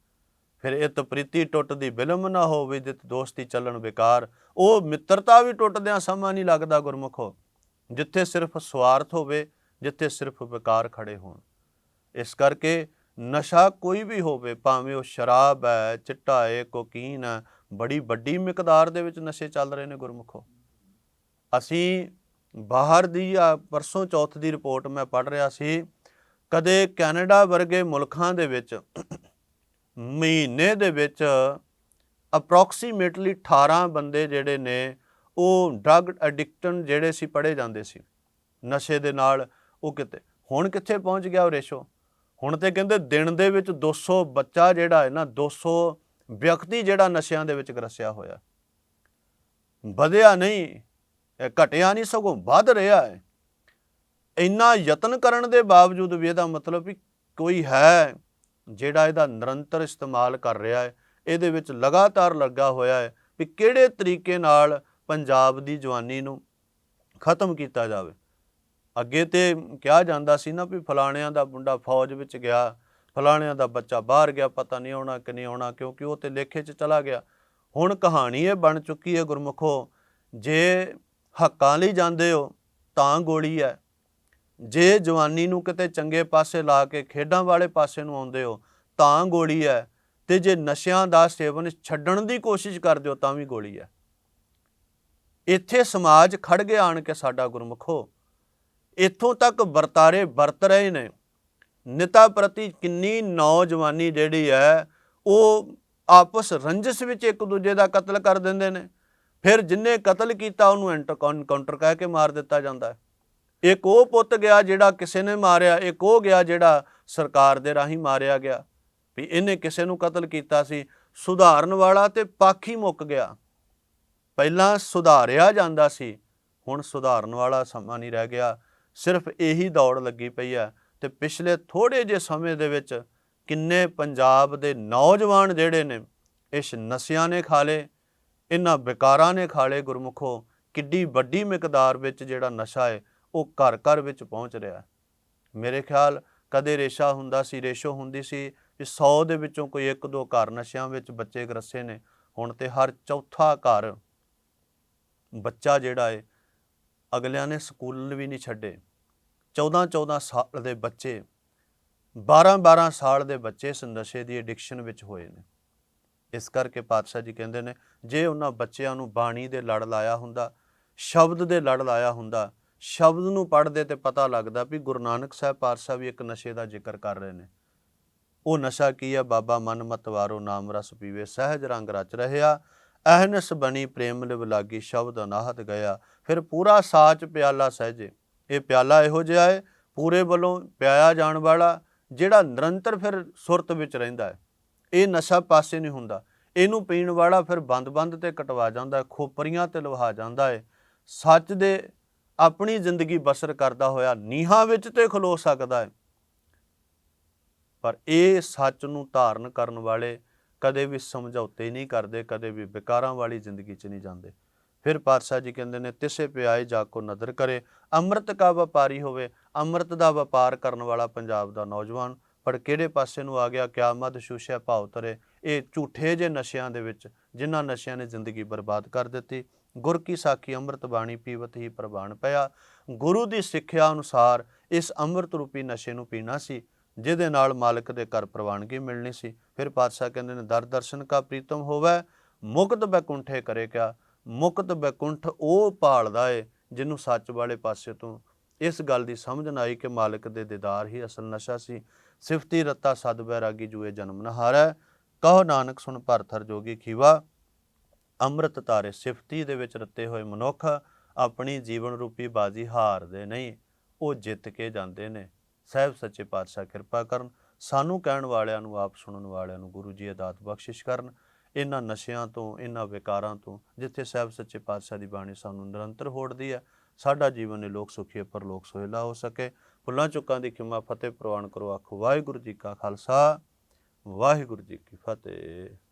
ਫਿਰ ਇਹ ਤਪ੍ਰੀਤੀ ਟੁੱਟਦੀ ਬਿਲਮ ਨਾ ਹੋਵੇ, ਜਿਤ ਦੋਸਤੀ ਚੱਲਣ ਬੇਕਾਰ। ਉਹ ਮਿੱਤਰਤਾ ਵੀ ਟੁੱਟਦਿਆਂ ਸਮਾਂ ਨਹੀਂ ਲੱਗਦਾ ਗੁਰਮੁਖੋ। ਜਿੱਥੇ ਸਿਰਫ ਸਵਾਰਥ ਹੋਵੇ, ਜਿੱਥੇ ਸਿਰਫ ਬੇਕਾਰ ਖੜੇ ਹੋਣ। ਇਸ ਕਰਕੇ ਨਸ਼ਾ ਕੋਈ ਵੀ ਹੋਵੇ, ਭਾਵੇਂ ਉਹ ਸ਼ਰਾਬ ਹੈ, ਚਿੱਟਾ ਹੈ, ਕੋਕੀਨ ਹੈ, ਬੜੀ ਵੱਡੀ ਮਿਕਦਾਰ ਦੇ ਵਿੱਚ ਨਸ਼ੇ ਚੱਲ ਰਹੇ ਨੇ ਗੁਰਮੁਖੋ। ਅਸੀਂ ਬਾਹਰ ਦੀ, ਆ ਪਰਸੋਂ ਚੌਥ ਦੀ ਰਿਪੋਰਟ ਮੈਂ ਪੜ੍ਹ ਰਿਹਾ ਸੀ, ਕਦੇ ਕੈਨੇਡਾ ਵਰਗੇ ਮੁਲਕਾਂ ਦੇ ਵਿੱਚ ਮਹੀਨੇ ਦੇ ਵਿੱਚ ਅਪਰੋਕਸੀਮੇਟਲੀ 18 ਬੰਦੇ ਜਿਹੜੇ ਨੇ, ਉਹ ਡਰੱਗ ਐਡਿਕਟਨ ਜਿਹੜੇ ਸੀ ਪੜੇ ਜਾਂਦੇ ਸੀ। ਨਸ਼ੇ ਦੇ ਨਾਲ ਉਹ ਕਿਤੇ, ਹੁਣ ਕਿੱਥੇ ਪਹੁੰਚ ਗਿਆ ਉਹ ਰੇਸ਼ੋ? ਹੁਣ ਤੇ ਕਹਿੰਦੇ ਦਿਨ ਦੇ ਵਿੱਚ 200 ਬੱਚਾ ਜਿਹੜਾ ਹੈ ਨਾ 200 ਵਿਅਕਤੀ ਜਿਹੜਾ ਨਸ਼ਿਆਂ ਦੇ ਵਿੱਚ ਗਰਸਿਆ ਹੋਇਆ। ਵਧਿਆ ਨਹੀਂ ਘਟਿਆ ਨਹੀਂ, ਸਗੋਂ ਵੱਧ ਰਿਹਾ ਹੈ। ਇੰਨਾ ਯਤਨ ਕਰਨ ਦੇ ਬਾਵਜੂਦ ਵੀ ਇਹਦਾ ਮਤਲਬ ਵੀ ਕੋਈ ਹੈ ਜਿਹੜਾ ਇਹਦਾ ਨਿਰੰਤਰ ਇਸਤੇਮਾਲ ਕਰ ਰਿਹਾ ਹੈ। ਇਹਦੇ ਵਿੱਚ ਲਗਾਤਾਰ ਲੱਗਾ ਹੋਇਆ ਹੈ ਵੀ ਕਿਹੜੇ ਤਰੀਕੇ ਨਾਲ ਪੰਜਾਬ ਦੀ ਜਵਾਨੀ ਨੂੰ ਖਤਮ ਕੀਤਾ ਜਾਵੇ। ਅੱਗੇ ਤੇ ਕਿਹਾ ਜਾਂਦਾ ਸੀ ਨਾ ਵੀ ਫਲਾਣਿਆਂ ਦਾ ਮੁੰਡਾ ਫੌਜ ਵਿੱਚ ਗਿਆ, ਫਲਾਣਿਆਂ ਦਾ ਬੱਚਾ ਬਾਹਰ ਗਿਆ, ਪਤਾ ਨਹੀਂ ਆਉਣਾ ਕਿ ਨਹੀਂ ਆਉਣਾ, ਕਿਉਂਕਿ ਉਹ ਤੇ ਲੇਖੇ 'ਚ ਚਲਾ ਗਿਆ। ਹੁਣ ਕਹਾਣੀ ਇਹ ਬਣ ਚੁੱਕੀ ਹੈ ਗੁਰਮੁਖੋ, ਜੇ ਹੱਕਾਂ ਲਈ ਜਾਂਦੇ ਹੋ, ਤਾਂ ਗੋਲੀ ਹੈ। ਜੇ ਜਵਾਨੀ ਨੂੰ ਕਿਤੇ ਚੰਗੇ ਪਾਸੇ ਲਾ ਕੇ ਖੇਡਾਂ ਵਾਲੇ ਪਾਸੇ ਨੂੰ ਆਉਂਦੇ ਹੋ, ਤਾਂ ਗੋਲੀ ਹੈ। ਤੇ ਜੇ ਨਸ਼ਿਆਂ ਦਾ ਸੇਵਨ ਛੱਡਣ ਦੀ ਕੋਸ਼ਿਸ਼ ਕਰਦੇ ਹੋ, ਤਾਂ ਵੀ ਗੋਲੀ ਹੈ। ਇੱਥੇ ਸਮਾਜ ਖੜ ਗਿਆ ਆਣ ਕੇ ਸਾਡਾ ਗੁਰਮੁਖੋ। ਇੱਥੋਂ ਤੱਕ ਵਰਤਾਰੇ ਵਰਤ ਰਹੇ ਨੇ। ਨਿਤਾ ਪ੍ਰਤੀ ਕਿੰਨੀ ਨੌਜਵਾਨੀ ਜਿਹੜੀ ਹੈ, ਉਹ ਆਪਸ ਰੰਜਸ਼ ਵਿੱਚ ਇੱਕ ਦੂਜੇ ਦਾ ਕਤਲ ਕਰ ਦਿੰਦੇ ਨੇ। ਫਿਰ ਜਿੰਨੇ ਕਤਲ ਕੀਤਾ ਉਹਨੂੰ ਐਨਕਾਊਂਟਰ ਕਹਿ ਕੇ ਮਾਰ ਦਿੱਤਾ ਜਾਂਦਾ ਹੈ। ਇੱਕ ਉਹ ਪੁੱਤ ਗਿਆ ਜਿਹੜਾ ਕਿਸੇ ਨੇ ਮਾਰਿਆ, ਇੱਕ ਉਹ ਗਿਆ ਜਿਹੜਾ ਸਰਕਾਰ ਦੇ ਰਾਹੀਂ ਮਾਰਿਆ ਗਿਆ। ਵੀ ਇਹਨੇ ਕਿਸੇ ਨੂੰ ਕਤਲ ਕੀਤਾ ਸੀ, ਸੁਧਾਰਨ ਵਾਲਾ ਤੇ ਪਾਖੀ ਮੁੱਕ ਗਿਆ। ਪਹਿਲਾਂ ਸੁਧਾਰਿਆ ਜਾਂਦਾ ਸੀ, ਹੁਣ ਸੁਧਾਰਨ ਵਾਲਾ ਸਮਾਂ ਨਹੀਂ ਰਹਿ ਗਿਆ। ਸਿਰਫ ਇਹੀ ਦੌੜ ਲੱਗੀ ਪਈ ਹੈ ਤੇ ਪਿਛਲੇ ਥੋੜੇ ਜਿਹੇ ਸਮੇਂ ਦੇ ਵਿੱਚ ਕਿੰਨੇ ਪੰਜਾਬ ਦੇ ਨੌਜਵਾਨ ਜਿਹੜੇ ਨੇ, ਇਸ ਨਸ਼ਿਆਂ ਨੇ ਖਾ ਲਏ। ਇਹਨਾਂ ਵਿਕਾਰਾਂ ਨੇ ਖਾਲੇ ਲਏ ਗੁਰਮੁਖੋ, ਕਿੱਡੀ ਵੱਡੀ ਮਿਕਦਾਰ ਵਿੱਚ ਜਿਹੜਾ ਨਸ਼ਾ ਹੈ ਉਹ ਘਰ ਘਰ ਵਿੱਚ ਪਹੁੰਚ ਰਿਹਾ। ਹੈ ਮੇਰੇ ਖਿਆਲ ਕਦੇ ਰੇਸ਼ਾ ਹੁੰਦਾ ਸੀ, ਰੇਸ਼ੋ ਹੁੰਦੀ ਸੀ ਵੀ 100 ਦੇ ਵਿੱਚੋਂ ਕੋਈ ਇੱਕ ਦੋ ਘਰ ਨਸ਼ਿਆਂ ਵਿੱਚ ਬੱਚੇ ਗਰਸੇ ਨੇ। ਹੁਣ ਤੇ ਹਰ ਚੌਥਾ ਘਰ ਬੱਚਾ ਜਿਹੜਾ ਹੈ ਅਗਲਿਆਂ ਨੇ ਸਕੂਲ ਵੀ ਨਹੀਂ ਛੱਡੇ। 14 14 ਸਾਲ ਦੇ ਬੱਚੇ 12 12 ਸਾਲ ਦੇ ਬੱਚੇ ਇਸ ਨਸ਼ੇ ਦੀ ਐਡਿਕਸ਼ਨ ਵਿੱਚ ਹੋਏ ਨੇ। ਇਸ ਕਰਕੇ ਪਾਤਸ਼ਾਹ ਜੀ ਕਹਿੰਦੇ ਨੇ, ਜੇ ਉਹਨਾਂ ਬੱਚਿਆਂ ਨੂੰ ਬਾਣੀ ਦੇ ਲੜ ਲਾਇਆ ਹੁੰਦਾ, ਸ਼ਬਦ ਦੇ ਲੜ ਲਾਇਆ ਹੁੰਦਾ, ਸ਼ਬਦ ਨੂੰ ਪੜ੍ਹਦੇ ਤੇ ਪਤਾ ਲੱਗਦਾ ਵੀ ਗੁਰੂ ਨਾਨਕ ਸਾਹਿਬ ਪਾਤਸ਼ਾਹ ਵੀ ਇੱਕ ਨਸ਼ੇ ਦਾ ਜ਼ਿਕਰ ਕਰ ਰਹੇ ਨੇ। ਉਹ ਨਸ਼ਾ ਕੀ ਹੈ ਬਾਬਾ ਮਨ ਮਤਵਾਰੋ ਨਾਮ ਰਸ ਪੀਵੇ, ਸਹਿਜ ਰੰਗ ਰਚ ਰਹਿਆ, ਅਹਨਸ ਬਣੀ ਪ੍ਰੇਮ ਲਿਵ ਲਾਗੀ, ਸ਼ਬਦ ਅਨਾਹਤ ਗਿਆ। ਫਿਰ ਪੂਰਾ ਸਾਚ ਪਿਆਲਾ ਸਹਿਜੇ, ਇਹ ਪਿਆਲਾ ਇਹੋ ਜਿਹਾ ਹੈ ਪੂਰੇ ਵੱਲੋਂ ਪਿਆਇਆ ਜਾਣ ਵਾਲਾ, ਜਿਹੜਾ ਨਿਰੰਤਰ ਫਿਰ ਸੁਰਤ ਵਿੱਚ ਰਹਿੰਦਾ ਹੈ ਇਹ ਨਸ਼ਾ ਪਾਸੇ ਨਹੀਂ ਹੁੰਦਾ। ਇਹਨੂੰ ਪੀਣ ਵਾਲਾ ਫਿਰ ਬੰਦ-ਬੰਦ ਤੇ ਕਟਵਾ ਜਾਂਦਾ ਹੈ, ਖੋਪਰੀਆਂ ਤੇ ਲਵਾ ਜਾਂਦਾ ਹੈ। ਸੱਚ ਦੇ ਆਪਣੀ ਜ਼ਿੰਦਗੀ ਬਸਰ ਕਰਦਾ ਹੋਇਆ ਨੀਹਾਂ ਵਿੱਚ ਤੇ ਖਲੋ ਸਕਦਾ ਹੈ। ਪਰ ਇਹ ਸੱਚ ਨੂੰ ਧਾਰਨ ਕਰਨ ਵਾਲੇ ਕਦੇ ਵੀ ਸਮਝੌਤੇ ਨਹੀਂ ਕਰਦੇ, ਕਦੇ ਵੀ ਵਿਕਾਰਾਂ ਵਾਲੀ ਜ਼ਿੰਦਗੀ 'ਚ ਨਹੀਂ ਜਾਂਦੇ। ਫਿਰ ਪਾਤਸ਼ਾਹ ਜੀ ਕਹਿੰਦੇ ਨੇ, ਤਿਸੇ ਪਿਆਏ ਜਾ ਕੋ ਨਦਰ ਕਰੇ, ਅੰਮ੍ਰਿਤ ਕਾ ਵਪਾਰੀ ਹੋਵੇ। ਅੰਮ੍ਰਿਤ ਦਾ ਵਪਾਰ ਕਰਨ ਵਾਲਾ ਪੰਜਾਬ ਦਾ ਨੌਜਵਾਨ ਪਰ ਕਿਹੜੇ ਪਾਸੇ ਨੂੰ ਆ ਗਿਆ ਕਿਆ ਮਦ ਸ਼ੂਸ਼ਿਆ ਭਾਉ ਤਰੇ। ਇਹ ਝੂਠੇ ਜੇ ਨਸ਼ਿਆਂ ਦੇ ਵਿੱਚ, ਜਿਨ੍ਹਾਂ ਨਸ਼ਿਆਂ ਨੇ ਜ਼ਿੰਦਗੀ ਬਰਬਾਦ ਕਰ ਦਿੱਤੀ। ਗੁਰ ਕੀ ਸਾਖੀ ਅੰਮ੍ਰਿਤ ਬਾਣੀ ਪੀਵਤ ਹੀ ਪ੍ਰਵਾਨ ਪਿਆ। ਗੁਰੂ ਦੀ ਸਿੱਖਿਆ ਅਨੁਸਾਰ ਇਸ ਅੰਮ੍ਰਿਤ ਰੂਪੀ ਨਸ਼ੇ ਨੂੰ ਪੀਣਾ ਸੀ, ਜਿਹਦੇ ਨਾਲ ਮਾਲਕ ਦੇ ਘਰ ਪ੍ਰਵਾਨਗੀ ਮਿਲਣੀ ਸੀ। ਫਿਰ ਪਾਤਸ਼ਾਹ ਕਹਿੰਦੇ ਨੇ, ਦਰ ਦਰਸ਼ਨ ਕਾ ਪ੍ਰੀਤਮ ਹੋਵੇ, ਮੁਕਤ ਬੈਕੁੰਠੇ ਕਰੇ ਕਿਆ। ਮੁਕਤ ਬੈਕੁੰਠ ਉਹ ਭਾਲਦਾ ਏ, ਜਿਹਨੂੰ ਸੱਚ ਵਾਲੇ ਪਾਸੇ ਤੋਂ ਇਸ ਗੱਲ ਦੀ ਸਮਝ ਨਾ ਆਈ ਕਿ ਮਾਲਕ ਦੇ ਦੀਦਾਰ ਹੀ ਅਸਲ ਨਸ਼ਾ ਸੀ। ਸਿਫਤੀ ਰਤਾ ਸਦ ਬੈਰਾਗੀ ਜੂਏ ਜਨਮ ਨ ਹਾਰੈ, ਕਹੋ ਨਾਨਕ ਸੁਣ ਭਰਥਰ ਜੋਗੀ ਖੀਵਾ। ਅੰਮ੍ਰਿਤ ਤਾਰੇ ਸਿਫਤੀ ਦੇ ਵਿੱਚ ਰੱਤੇ ਹੋਏ ਮਨੁੱਖ ਆਪਣੀ ਜੀਵਨ ਰੂਪੀ ਬਾਜੀ ਹਾਰਦੇ ਨਹੀਂ, ਉਹ ਜਿੱਤ ਕੇ ਜਾਂਦੇ ਨੇ। ਸਹਿਬ ਸੱਚੇ ਪਾਤਸ਼ਾਹ ਕਿਰਪਾ ਕਰਨ, ਸਾਨੂੰ ਕਹਿਣ ਵਾਲਿਆਂ ਨੂੰ ਆਪ ਸੁਣਨ ਵਾਲਿਆਂ ਨੂੰ ਗੁਰੂ ਜੀ ਅਦਾਤ ਬਖਸ਼ਿਸ਼ ਕਰਨ। ਇਹਨਾਂ ਨਸ਼ਿਆਂ ਤੋਂ, ਇਹਨਾਂ ਵਿਕਾਰਾਂ ਤੋਂ, ਜਿੱਥੇ ਸਹਿਬ ਸੱਚੇ ਪਾਤਸ਼ਾਹ ਦੀ ਬਾਣੀ ਸਾਨੂੰ ਨਿਰੰਤਰ ਹੋੜਦੀ ਹੈ, ਸਾਡਾ ਜੀਵਨ ਇਹ ਲੋਕ ਸੁਖੀ ਪਰਲੋਕ ਸੋਹਿਲਾ ਹੋ ਸਕੇ। ਭੁੱਲਾਂ ਚੁੱਕਾਂ ਦੀ ਖਿਮਾ ਫਤਿਹ ਪ੍ਰਵਾਨ ਕਰੋ। ਆਖੋ, ਵਾਹਿਗੁਰੂ ਜੀ ਕਾ ਖਾਲਸਾ, ਵਾਹਿਗੁਰੂ ਜੀ ਕੀ ਫਤਿਹ।